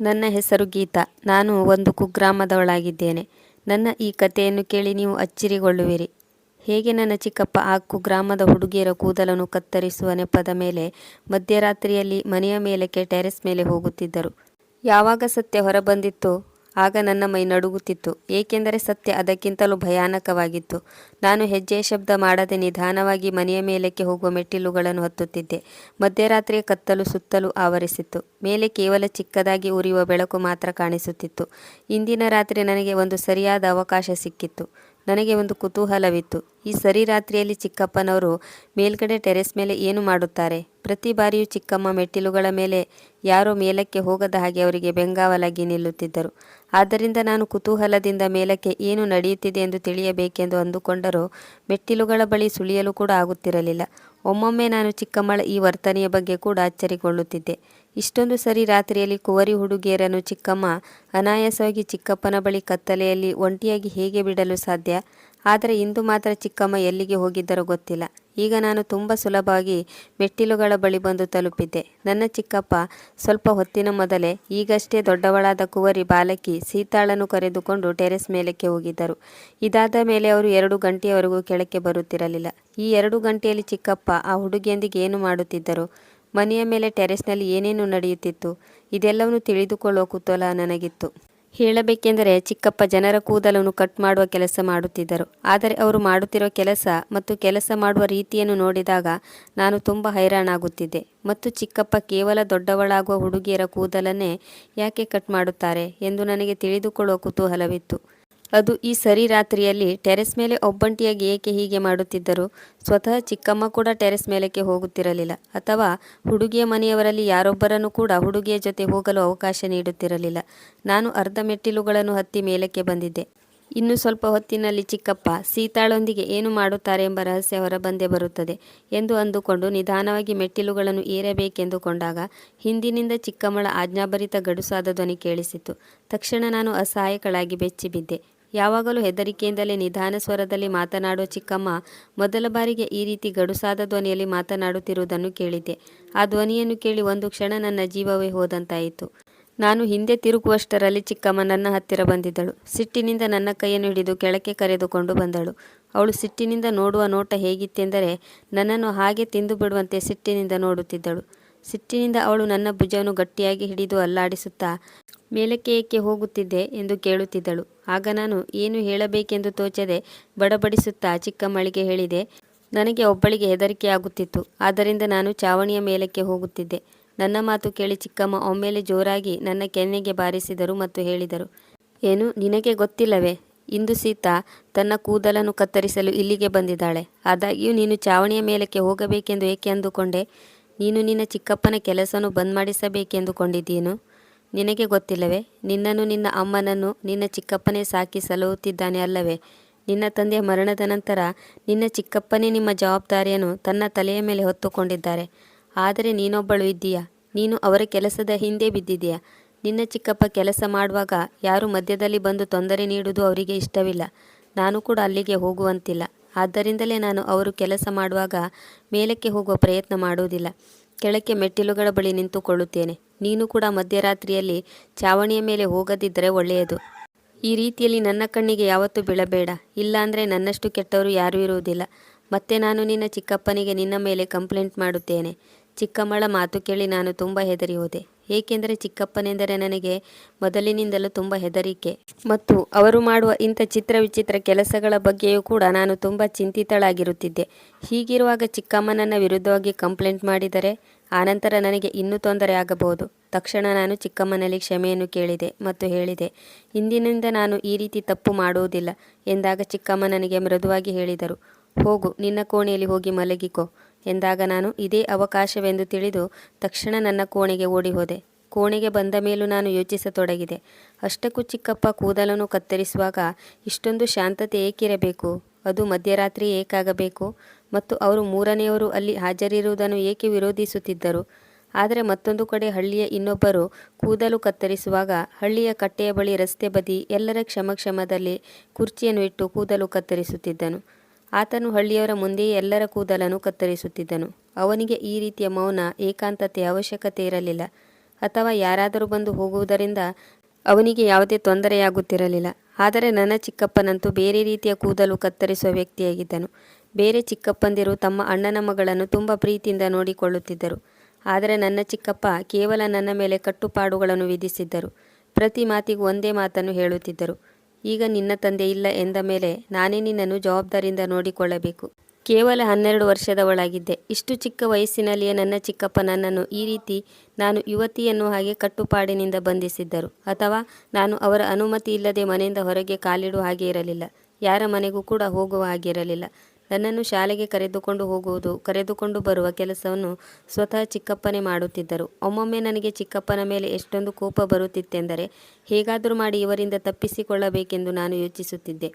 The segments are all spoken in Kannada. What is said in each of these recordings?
ನನ್ನ ಹೆಸರು ಗೀತಾ. ನಾನು ಒಂದು ಕುಗ್ರಾಮದವಳಾಗಿದ್ದೇನೆ. ನನ್ನ ಈ ಕಥೆಯನ್ನು ಕೇಳಿ ನೀವು ಅಚ್ಚರಿಗೊಳ್ಳುವಿರಿ. ಹೇಗೆ ನನ್ನ ಚಿಕ್ಕಪ್ಪ ಆ ಕುಗ್ರಾಮದ ಹುಡುಗಿಯರ ಕೂದಲನ್ನು ಕತ್ತರಿಸುವ ನೆಪದ ಮೇಲೆ ಮಧ್ಯರಾತ್ರಿಯಲ್ಲಿ ಮನೆಯ ಮೇಲಕ್ಕೆ ಟೆರೆಸ್ ಮೇಲೆ ಹೋಗುತ್ತಿದ್ದರು. ಯಾವಾಗ ಸತ್ಯ ಹೊರಬಂದಿತ್ತೋ ಆಗ ನನ್ನ ಮೈ ನಡುಗುತ್ತಿತ್ತು. ಏಕೆಂದರೆ ಸತ್ಯ ಅದಕ್ಕಿಂತಲೂ ಭಯಾನಕವಾಗಿತ್ತು. ನಾನು ಹೆಜ್ಜೆಯ ಶಬ್ದ ಮಾಡದೆ ನಿಧಾನವಾಗಿ ಮನೆಯ ಮೇಲಕ್ಕೆ ಹೋಗುವ ಮೆಟ್ಟಿಲುಗಳನ್ನು ಹತ್ತುತ್ತಿದ್ದೆ. ಮಧ್ಯರಾತ್ರಿಯ ಕತ್ತಲು ಸುತ್ತಲೂ ಆವರಿಸಿತ್ತು. ಮೇಲೆ ಕೇವಲ ಚಿಕ್ಕದಾಗಿ ಉರಿಯುವ ಬೆಳಕು ಮಾತ್ರ ಕಾಣಿಸುತ್ತಿತ್ತು. ಇಂದಿನ ರಾತ್ರಿ ನನಗೆ ಒಂದು ಸರಿಯಾದ ಅವಕಾಶ ಸಿಕ್ಕಿತ್ತು. ನನಗೆ ಒಂದು ಕುತೂಹಲವಿತ್ತು. ಈ ಸರಿ ರಾತ್ರಿಯಲ್ಲಿ ಚಿಕ್ಕಪ್ಪನವರು ಮೇಲ್ಗಡೆ ಟೆರೆಸ್ ಮೇಲೆ ಏನು ಮಾಡುತ್ತಾರೆ? ಪ್ರತಿ ಬಾರಿಯೂ ಚಿಕ್ಕಮ್ಮ ಮೆಟ್ಟಿಲುಗಳ ಮೇಲೆ ಯಾರೋ ಮೇಲಕ್ಕೆ ಹೋಗದ ಹಾಗೆ ಅವರಿಗೆ ಬೆಂಗಾವಲಾಗಿ ನಿಲ್ಲುತ್ತಿದ್ದರು. ಆದ್ದರಿಂದ ನಾನು ಕುತೂಹಲದಿಂದ ಮೇಲಕ್ಕೆ ಏನು ನಡೆಯುತ್ತಿದೆ ಎಂದು ತಿಳಿಯಬೇಕೆಂದು ಅಂದುಕೊಂಡರೂ ಮೆಟ್ಟಿಲುಗಳ ಬಳಿ ಸುಳಿಯಲು ಕೂಡ ಆಗುತ್ತಿರಲಿಲ್ಲ. ಒಮ್ಮೊಮ್ಮೆ ನಾನು ಚಿಕ್ಕಮ್ಮಳ ಈ ವರ್ತನೆಯ ಬಗ್ಗೆ ಕೂಡ ಅಚ್ಚರಿಗೊಳ್ಳುತ್ತಿದ್ದೆ. ಇಷ್ಟೊಂದು ಸರಿ ರಾತ್ರಿಯಲ್ಲಿ ಕುವರಿ ಹುಡುಗಿಯರನ್ನು ಚಿಕ್ಕಮ್ಮ ಅನಾಯಾಸವಾಗಿ ಚಿಕ್ಕಪ್ಪನ ಬಳಿ ಕತ್ತಲೆಯಲ್ಲಿ ಒಂಟಿಯಾಗಿ ಹೇಗೆ ಬಿಡಲು ಸಾಧ್ಯ? ಆದರೆ ಇಂದು ಮಾತ್ರ ಚಿಕ್ಕಮ್ಮ ಎಲ್ಲಿಗೆ ಹೋಗಿದ್ದರೋ ಗೊತ್ತಿಲ್ಲ. ಈಗ ನಾನು ತುಂಬ ಸುಲಭವಾಗಿ ಮೆಟ್ಟಿಲುಗಳ ಬಳಿ ಬಂದು ತಲುಪಿದ್ದೆ. ನನ್ನ ಚಿಕ್ಕಪ್ಪ ಸ್ವಲ್ಪ ಹೊತ್ತಿನ ಮೊದಲೇ ಈಗಷ್ಟೇ ದೊಡ್ಡವಳಾದ ಕುವರಿ ಬಾಲಕಿ ಸೀತಾಳನ್ನು ಕರೆದುಕೊಂಡು ಟೆರೆಸ್ ಮೇಲಕ್ಕೆ ಹೋಗಿದ್ದರು. ಇದಾದ ಮೇಲೆ ಅವರು ಎರಡು ಗಂಟೆಯವರೆಗೂ ಕೆಳಕ್ಕೆ ಬರುತ್ತಿರಲಿಲ್ಲ. ಈ ಎರಡು ಗಂಟೆಯಲ್ಲಿ ಚಿಕ್ಕಪ್ಪ ಆ ಹುಡುಗಿಯೊಂದಿಗೆ ಏನು ಮಾಡುತ್ತಿದ್ದರು? ಮನೆಯ ಮೇಲೆ ಟೆರೆಸ್ನಲ್ಲಿ ಏನೇನು ನಡೆಯುತ್ತಿತ್ತು, ಇದೆಲ್ಲವನ್ನು ತಿಳಿದುಕೊಳ್ಳುವ ಕುತೂಹಲ ನನಗಿತ್ತು. ಹೇಳಬೇಕೆಂದರೆ, ಚಿಕ್ಕಪ್ಪ ಜನರ ಕೂದಲನ್ನು ಕಟ್ ಮಾಡುವ ಕೆಲಸ ಮಾಡುತ್ತಿದ್ದರು. ಆದರೆ ಅವರು ಮಾಡುತ್ತಿರುವ ಕೆಲಸ ಮತ್ತು ಕೆಲಸ ಮಾಡುವ ರೀತಿಯನ್ನು ನೋಡಿದಾಗ ನಾನು ತುಂಬ ಹೈರಾಣಾಗುತ್ತಿದ್ದೆ. ಮತ್ತು ಚಿಕ್ಕಪ್ಪ ಕೇವಲ ದೊಡ್ಡವಳಾಗುವ ಹುಡುಗಿಯರ ಕೂದಲನ್ನೇ ಯಾಕೆ ಕಟ್ ಮಾಡುತ್ತಾರೆ ಎಂದು ನನಗೆ ತಿಳಿದುಕೊಳ್ಳುವ ಕುತೂಹಲವಿತ್ತು. ಅದು ಈ ಸರಿ ರಾತ್ರಿಯಲ್ಲಿ ಟೆರೆಸ್ ಮೇಲೆ ಒಬ್ಬಂಟಿಯಾಗಿ ಏಕೆ ಹೀಗೆ ಮಾಡುತ್ತಿದ್ದರು? ಸ್ವತಃ ಚಿಕ್ಕಮ್ಮ ಕೂಡ ಟೆರೆಸ್ ಮೇಲಕ್ಕೆ ಹೋಗುತ್ತಿರಲಿಲ್ಲ. ಅಥವಾ ಹುಡುಗಿಯ ಮನೆಯವರಲ್ಲಿ ಯಾರೊಬ್ಬರನ್ನು ಕೂಡ ಹುಡುಗಿಯ ಜೊತೆ ಹೋಗಲು ಅವಕಾಶ ನೀಡುತ್ತಿರಲಿಲ್ಲ. ನಾನು ಅರ್ಧ ಮೆಟ್ಟಿಲುಗಳನ್ನು ಹತ್ತಿ ಮೇಲಕ್ಕೆ ಬಂದಿದ್ದೆ. ಇನ್ನು ಸ್ವಲ್ಪ ಹೊತ್ತಿನಲ್ಲಿ ಚಿಕ್ಕಪ್ಪ, ಸೀತಾಳೊಂದಿಗೆ ಏನು ಮಾಡುತ್ತಾರೆ ಎಂಬ ರಹಸ್ಯ ಹೊರಬಂದೇ ಬರುತ್ತದೆ ಎಂದು ಅಂದುಕೊಂಡು ನಿಧಾನವಾಗಿ ಮೆಟ್ಟಿಲುಗಳನ್ನು ಏರಬೇಕೆಂದುಕೊಂಡಾಗ ಹಿಂದಿನಿಂದ ಚಿಕ್ಕಮ್ಮಳ ಆಜ್ಞಾಭರಿತ ಗಡುಸಾದ ಧ್ವನಿ ಕೇಳಿಸಿತು. ತಕ್ಷಣ ನಾನು ಅಸಹಾಯಕಳಾಗಿ ಬೆಚ್ಚಿಬಿದ್ದೆ. ಯಾವಾಗಲೂ ಹೆದರಿಕೆಯಿಂದಲೇ ನಿಧಾನ ಸ್ವರದಲ್ಲಿ ಮಾತನಾಡುವ ಚಿಕ್ಕಮ್ಮ ಮೊದಲ ಬಾರಿಗೆ ಈ ರೀತಿ ಗಡುಸಾದ ಧ್ವನಿಯಲ್ಲಿ ಮಾತನಾಡುತ್ತಿರುವುದನ್ನು ಕೇಳಿದೆ ಆ ಧ್ವನಿಯನ್ನು ಕೇಳಿ ಒಂದು ಕ್ಷಣ ನನ್ನ ಜೀವವೇ ಹೋದಂತಾಯಿತು. ನಾನು ಹಿಂದೆ ತಿರುಗುವಷ್ಟರಲ್ಲಿ ಚಿಕ್ಕಮ್ಮ ನನ್ನ ಹತ್ತಿರ ಬಂದಿದ್ದಳು. ಸಿಟ್ಟಿನಿಂದ ನನ್ನ ಕೈಯನ್ನು ಹಿಡಿದು ಕೆಳಕ್ಕೆ ಕರೆದುಕೊಂಡು ಬಂದಳು. ಅವಳು ಸಿಟ್ಟಿನಿಂದ ನೋಡುವ ನೋಟ ಹೇಗಿತ್ತೆಂದರೆ, ನನ್ನನ್ನು ಹಾಗೆ ತಿಂದು ಬಿಡುವಂತೆ ಸಿಟ್ಟಿನಿಂದ ನೋಡುತ್ತಿದ್ದಳು. ಸಿಟ್ಟಿನಿಂದ ಅವಳು ನನ್ನ ಭುಜವನ್ನು ಗಟ್ಟಿಯಾಗಿ ಹಿಡಿದು ಅಲ್ಲಾಡಿಸುತ್ತಾ ಮೇಲಕ್ಕೆ ಏಕೆ ಹೋಗುತ್ತಿದ್ದೆ ಎಂದು ಕೇಳುತ್ತಿದ್ದಳು. ಆಗ ನಾನು, ಏನು ಹೇಳಬೇಕೆಂದು ತೋಚದೆ ಬಡಬಡಿಸುತ್ತಾ ಚಿಕ್ಕಮ್ಮಳಿಗೆ ಹೇಳಿದೆ, ನನಗೆ ಒಬ್ಬಳಿಗೆ ಹೆದರಿಕೆಯಾಗುತ್ತಿತ್ತು. ಆದ್ದರಿಂದ ನಾನು ಚಾವಣಿಯ ಮೇಲಕ್ಕೆ ಹೋಗುತ್ತಿದ್ದೆ. ನನ್ನ ಮಾತು ಕೇಳಿ ಚಿಕ್ಕಮ್ಮ ಒಮ್ಮೆಲೆ ಜೋರಾಗಿ ನನ್ನ ಕೆನ್ನೆಗೆ ಬಾರಿಸಿದರು ಮತ್ತು ಹೇಳಿದರು, ಏನು, ನಿನಗೆ ಗೊತ್ತಿಲ್ಲವೇ? ಇಂದು ಸೀತಾ ತನ್ನ ಕೂದಲನ್ನು ಕತ್ತರಿಸಲು ಇಲ್ಲಿಗೆ ಬಂದಿದ್ದಾಳೆ. ಆದಾಗ್ಯೂ ನೀನು ಚಾವಣಿಯ ಮೇಲಕ್ಕೆ ಹೋಗಬೇಕೆಂದು ಏಕೆ ಅಂದುಕೊಂಡೆ? ನೀನು ನಿನ್ನ ಚಿಕ್ಕಪ್ಪನ ಕೆಲಸವನ್ನು ಬಂದ್ ಮಾಡಿಸಬೇಕೆಂದುಕೊಂಡಿದ್ದೀನು? ನಿನಗೆ ಗೊತ್ತಿಲ್ಲವೇ? ನಿನ್ನನ್ನು ನಿನ್ನ ಅಮ್ಮನನ್ನು ನಿನ್ನ ಚಿಕ್ಕಪ್ಪನೇ ಸಾಕಿ ಸಲಹುತ್ತಿದ್ದಾನೆ ಅಲ್ಲವೇ? ನಿನ್ನ ತಂದೆಯ ಮರಣದ ನಂತರ ನಿನ್ನ ಚಿಕ್ಕಪ್ಪನೇ ನಿಮ್ಮ ಜವಾಬ್ದಾರಿಯನ್ನು ತನ್ನ ತಲೆಯ ಮೇಲೆ ಹೊತ್ತುಕೊಂಡಿದ್ದಾರೆ. ಆದರೆ ನೀನೊಬ್ಬಳು ಇದ್ದೀಯಾ? ನೀನು ಅವರ ಕೆಲಸದ ಹಿಂದೆ ಬಿದ್ದಿದೆಯಾ ನಿನ್ನ ಚಿಕ್ಕಪ್ಪ ಕೆಲಸ ಮಾಡುವಾಗ ಯಾರು ಮಧ್ಯದಲ್ಲಿ ಬಂದು ತೊಂದರೆ ನೀಡುವುದು ಅವರಿಗೆ ಇಷ್ಟವಿಲ್ಲ. ನಾನು ಕೂಡ ಅಲ್ಲಿಗೆ ಹೋಗುವಂತಿಲ್ಲ. ಆದ್ದರಿಂದಲೇ ನಾನು ಅವರು ಕೆಲಸ ಮಾಡುವಾಗ ಮೇಲಕ್ಕೆ ಹೋಗುವ ಪ್ರಯತ್ನ ಮಾಡುವುದಿಲ್ಲ. ಕೆಳಕ್ಕೆ ಮೆಟ್ಟಿಲುಗಳ ಬಳಿ ನಿಂತುಕೊಳ್ಳುತ್ತೇನೆ. ನೀನು ಕೂಡ ಮಧ್ಯರಾತ್ರಿಯಲ್ಲಿ ಚಾವಣಿಯ ಮೇಲೆ ಹೋಗದಿದ್ದರೆ ಒಳ್ಳೆಯದು. ಈ ರೀತಿಯಲ್ಲಿ ನನ್ನ ಕಣ್ಣಿಗೆ ಯಾವತ್ತೂ ಬೀಳಬೇಡ. ಇಲ್ಲಾಂದರೆ ನನ್ನಷ್ಟು ಕೆಟ್ಟವರು ಯಾರೂ ಇರುವುದಿಲ್ಲ. ಮತ್ತೆ ನಾನು ನಿನ್ನ ಚಿಕ್ಕಪ್ಪನಿಗೆ ನಿನ್ನ ಮೇಲೆ ಕಂಪ್ಲೇಂಟ್ ಮಾಡುತ್ತೇನೆ. ಚಿಕ್ಕಮ್ಮಳ ಮಾತು ಕೇಳಿ ನಾನು ತುಂಬ ಹೆದರಿ ಹೋದೆ. ಏಕೆಂದರೆ ಚಿಕ್ಕಪ್ಪನೆಂದರೆ ನನಗೆ ಮೊದಲಿನಿಂದಲೂ ತುಂಬ ಹೆದರಿಕೆ. ಮತ್ತು ಅವರು ಮಾಡುವ ಇಂಥ ಚಿತ್ರ ವಿಚಿತ್ರ ಕೆಲಸಗಳ ಬಗ್ಗೆಯೂ ಕೂಡ ನಾನು ತುಂಬ ಚಿಂತಿತಳಾಗಿರುತ್ತಿದ್ದೆ. ಹೀಗಿರುವಾಗ ಚಿಕ್ಕಮ್ಮ ನನ್ನ ವಿರುದ್ಧವಾಗಿ ಕಂಪ್ಲೇಂಟ್ ಮಾಡಿದರೆ ಆನಂತರ ನನಗೆ ಇನ್ನೂ ತೊಂದರೆ ಆಗಬಹುದು. ತಕ್ಷಣ ನಾನು ಚಿಕ್ಕಮ್ಮನಲ್ಲಿ ಕ್ಷಮೆಯನ್ನು ಕೇಳಿದೆ ಮತ್ತು ಹೇಳಿದೆ, ಇಂದಿನಿಂದ ನಾನು ಈ ರೀತಿ ತಪ್ಪು ಮಾಡುವುದಿಲ್ಲ ಎಂದಾಗ ಚಿಕ್ಕಮ್ಮ ನನಗೆ ಮೃದುವಾಗಿ ಹೇಳಿದರು, ಹೋಗು, ನಿನ್ನ ಕೋಣೆಯಲ್ಲಿ ಹೋಗಿ ಮಲಗಿಕೋ. ಎಂದಾಗ ನಾನು ಇದೇ ಅವಕಾಶವೆಂದು ತಿಳಿದು ತಕ್ಷಣ ನನ್ನ ಕೋಣೆಗೆ ಓಡಿ ಹೋದೆ ಕೋಣೆಗೆ ಬಂದ ಮೇಲೂ ನಾನು ಯೋಚಿಸತೊಡಗಿದೆ. ಅಷ್ಟಕ್ಕೂ ಚಿಕ್ಕಪ್ಪ ಕೂದಲನ್ನು ಕತ್ತರಿಸುವಾಗ ಇಷ್ಟೊಂದು ಶಾಂತತೆ ಏಕಿರಬೇಕು? ಅದು ಮಧ್ಯರಾತ್ರಿ ಏಕಾಗಬೇಕು? ಮತ್ತು ಅವರು ಮೂರನೆಯವರು ಅಲ್ಲಿ ಹಾಜರಿರುವುದನ್ನು ಏಕೆ ವಿರೋಧಿಸುತ್ತಿದ್ದರು? ಆದರೆ ಮತ್ತೊಂದು ಕಡೆ ಹಳ್ಳಿಯ ಇನ್ನೊಬ್ಬರು ಕೂದಲು ಕತ್ತರಿಸುವಾಗ ಹಳ್ಳಿಯ ಕಟ್ಟೆಯ ಬಳಿ ರಸ್ತೆ ಬದಿ ಎಲ್ಲರ ಕ್ಷಮಕ್ಷಮದಲ್ಲಿ ಕುರ್ಚಿಯನ್ನು ಇಟ್ಟು ಕೂದಲು ಕತ್ತರಿಸುತ್ತಿದ್ದನು. ಆತನು ಹಳ್ಳಿಯವರ ಮುಂದೆಯೇ ಎಲ್ಲರ ಕೂದಲನ್ನು ಕತ್ತರಿಸುತ್ತಿದ್ದನು. ಅವನಿಗೆ ಈ ರೀತಿಯ ಮೌನ, ಏಕಾಂತತೆ ಅವಶ್ಯಕತೆ ಇರಲಿಲ್ಲ. ಅಥವಾ ಯಾರಾದರೂ ಬಂದು ಹೋಗುವುದರಿಂದ ಅವನಿಗೆ ಯಾವುದೇ ತೊಂದರೆಯಾಗುತ್ತಿರಲಿಲ್ಲ. ಆದರೆ ನನ್ನ ಚಿಕ್ಕಪ್ಪನಂತೂ ಬೇರೆ ರೀತಿಯ ಕೂದಲು ಕತ್ತರಿಸುವ ವ್ಯಕ್ತಿಯಾಗಿದ್ದನು. ಬೇರೆ ಚಿಕ್ಕಪ್ಪಂದಿರು ತಮ್ಮ ಅಣ್ಣನ ಮಗಳನ್ನು ತುಂಬ ಪ್ರೀತಿಯಿಂದ ನೋಡಿಕೊಳ್ಳುತ್ತಿದ್ದರು. ಆದರೆ ನನ್ನ ಚಿಕ್ಕಪ್ಪ ಕೇವಲ ನನ್ನ ಮೇಲೆ ಕಟ್ಟುಪಾಡುಗಳನ್ನು ವಿಧಿಸಿದ್ದರು. ಪ್ರತಿ ಮಾತಿಗೂ ಒಂದೇ ಮಾತನ್ನು ಹೇಳುತ್ತಿದ್ದರು. ಈಗ ನಿನ್ನ ತಂದೆ ಇಲ್ಲ ಎಂದ ಮೇಲೆ ನಾನೇ ನಿನ್ನನ್ನು ಜವಾಬ್ದಾರಿಯಿಂದ ನೋಡಿಕೊಳ್ಳಬೇಕು. ಕೇವಲ ಹನ್ನೆರಡು ವರ್ಷದವಳಾಗಿದ್ದೆ. ಇಷ್ಟು ಚಿಕ್ಕ ವಯಸ್ಸಿನಲ್ಲಿಯೇ ನನ್ನ ಚಿಕ್ಕಪ್ಪ ನನ್ನನ್ನು ಈ ರೀತಿ ನಾನು ಯುವತಿಯನ್ನು ಹಾಗೆ ಕಟ್ಟುಪಾಡಿನಿಂದ ಬಂಧಿಸಿದ್ದರು. ಅಥವಾ ನಾನು ಅವರ ಅನುಮತಿ ಇಲ್ಲದೆ ಮನೆಯಿಂದ ಹೊರಗೆ ಕಾಲಿಡುವ ಹಾಗೆ ಇರಲಿಲ್ಲ. ಯಾರ ಮನೆಗೂ ಕೂಡ ಹೋಗುವ ಹಾಗೆ ಇರಲಿಲ್ಲ. ನನ್ನನ್ನು ಶಾಲೆಗೆ ಕರೆದುಕೊಂಡು ಹೋಗುವುದು, ಕರೆದುಕೊಂಡು ಬರುವ ಕೆಲಸವನ್ನು ಸ್ವತಃ ಚಿಕ್ಕಪ್ಪನೇ ಮಾಡುತ್ತಿದ್ದರು. ಒಮ್ಮೊಮ್ಮೆ ನನಗೆ ಚಿಕ್ಕಪ್ಪನ ಮೇಲೆ ಎಷ್ಟೊಂದು ಕೋಪ ಬರುತ್ತಿತ್ತೆಂದರೆ, ಹೇಗಾದರೂ ಮಾಡಿ ಇವರಿಂದ ತಪ್ಪಿಸಿಕೊಳ್ಳಬೇಕೆಂದು ನಾನು ಯೋಚಿಸುತ್ತಿದ್ದೆ.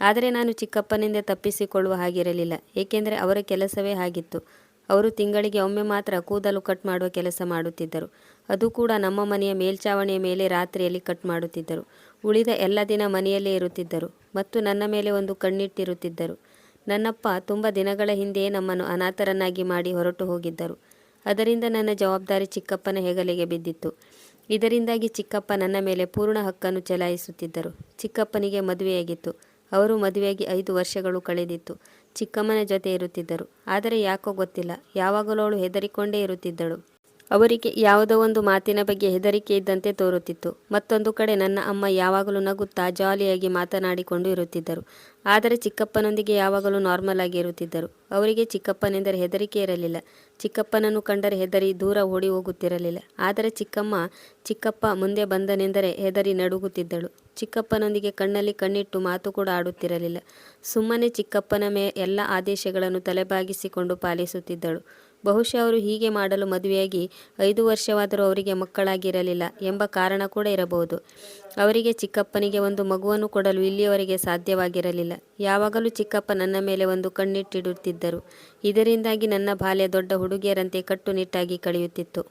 ಆದರೆ ನಾನು ಚಿಕ್ಕಪ್ಪನಿಂದ ತಪ್ಪಿಸಿಕೊಳ್ಳುವ ಹಾಗಿರಲಿಲ್ಲ, ಏಕೆಂದರೆ ಅವರ ಕೆಲಸವೇ ಆಗಿತ್ತು ಅವರು ತಿಂಗಳಿಗೆ ಒಮ್ಮೆ ಮಾತ್ರ ಕೂದಲು ಕಟ್ ಮಾಡುವ ಕೆಲಸ ಮಾಡುತ್ತಿದ್ದರು. ಅದು ಕೂಡ ನಮ್ಮ ಮನೆಯ ಮೇಲ್ಚಾವಣಿಯ ಮೇಲೆ ರಾತ್ರಿಯಲ್ಲಿ ಕಟ್ ಮಾಡುತ್ತಿದ್ದರು. ಉಳಿದ ಎಲ್ಲ ದಿನ ಮನೆಯಲ್ಲೇ ಇರುತ್ತಿದ್ದರು ಮತ್ತು ನನ್ನ ಮೇಲೆ ಒಂದು ಕಣ್ಣಿಟ್ಟಿರುತ್ತಿದ್ದರು. ನನ್ನಪ್ಪ ತುಂಬ ದಿನಗಳ ಹಿಂದೆಯೇ ನಮ್ಮನ್ನು ಅನಾಥರನ್ನಾಗಿ ಮಾಡಿ ಹೊರಟು ಹೋಗಿದ್ದರು. ಅದರಿಂದ ನನ್ನ ಜವಾಬ್ದಾರಿ ಚಿಕ್ಕಪ್ಪನ ಹೆಗಲಿಗೆ ಬಿದ್ದಿತ್ತು. ಇದರಿಂದಾಗಿ ಚಿಕ್ಕಪ್ಪ ನನ್ನ ಮೇಲೆ ಪೂರ್ಣ ಹಕ್ಕನ್ನು ಚಲಾಯಿಸುತ್ತಿದ್ದರು. ಚಿಕ್ಕಪ್ಪನಿಗೆ ಮದುವೆಯಾಗಿತ್ತು. ಅವರು ಮದುವೆಯಾಗಿ ಐದು ವರ್ಷಗಳು ಕಳೆದಿತ್ತು. ಚಿಕ್ಕಮ್ಮನ ಜೊತೆ ಇರುತ್ತಿದ್ದರು. ಆದರೆ ಯಾಕೋ ಗೊತ್ತಿಲ್ಲ. ಯಾವಾಗಲೂ ಅವಳು ಹೆದರಿಕೊಂಡೇ ಇರುತ್ತಿದ್ದಳು. ಅವರಿಗೆ ಯಾವುದೋ ಒಂದು ಮಾತಿನ ಬಗ್ಗೆ ಹೆದರಿಕೆ ಇದ್ದಂತೆ ತೋರುತ್ತಿತ್ತು. ಮತ್ತೊಂದು ಕಡೆ ನನ್ನ ಅಮ್ಮ ಯಾವಾಗಲೂ ನಗುತ್ತಾ ಜಾಲಿಯಾಗಿ ಮಾತನಾಡಿಕೊಂಡು ಇರುತ್ತಿದ್ದರು. ಆದರೆ ಚಿಕ್ಕಪ್ಪನೊಂದಿಗೆ ಯಾವಾಗಲೂ ನಾರ್ಮಲ್ ಆಗಿ ಇರುತ್ತಿದ್ದರು. ಅವರಿಗೆ ಚಿಕ್ಕಪ್ಪನೆಂದರೆ ಹೆದರಿಕೆ ಇರಲಿಲ್ಲ. ಚಿಕ್ಕಪ್ಪನನ್ನು ಕಂಡರೆ ಹೆದರಿ ದೂರ ಓಡಿ ಹೋಗುತ್ತಿರಲಿಲ್ಲ. ಆದರೆ ಚಿಕ್ಕಮ್ಮ, ಚಿಕ್ಕಪ್ಪ ಮುಂದೆ ಬಂದನೆಂದರೆ ಹೆದರಿ ನಡುಗುತ್ತಿದ್ದಳು. ಚಿಕ್ಕಪ್ಪನೊಂದಿಗೆ ಕಣ್ಣಲ್ಲಿ ಕಣ್ಣಿಟ್ಟು ಮಾತು ಕೂಡ ಆಡುತ್ತಿರಲಿಲ್ಲ. ಸುಮ್ಮನೆ ಚಿಕ್ಕಪ್ಪನ ಮೇ ಎಲ್ಲ ಆದೇಶಗಳನ್ನು ತಲೆಬಾಗಿಸಿಕೊಂಡು ಪಾಲಿಸುತ್ತಿದ್ದಳು. ಬಹುಶಃ ಅವರು ಹೀಗೆ ಮಾಡಲು ಮದುವೆಯಾಗಿ ಐದು ವರ್ಷವಾದರೂ ಅವರಿಗೆ ಮಕ್ಕಳಾಗಿರಲಿಲ್ಲ ಎಂಬ ಕಾರಣ ಕೂಡ ಇರಬಹುದು. ಅವರಿಗೆ ಚಿಕ್ಕಪ್ಪನಿಗೆ ಒಂದು ಮಗುವನ್ನು ಕೊಡಲು ಇಲ್ಲಿಯವರೆಗೆ ಸಾಧ್ಯವಾಗಿರಲಿಲ್ಲ. ಯಾವಾಗಲೂ ಚಿಕ್ಕಪ್ಪ ನನ್ನ ಮೇಲೆ ಒಂದು ಕಣ್ಣಿಟ್ಟಿಡುತ್ತಿದ್ದರು. ಇದರಿಂದಾಗಿ ನನ್ನ ಬಾಲ್ಯ ದೊಡ್ಡ ಹುಡುಗಿಯರಂತೆ ಕಟ್ಟುನಿಟ್ಟಾಗಿ ಕಳೆಯುತ್ತಿತ್ತು.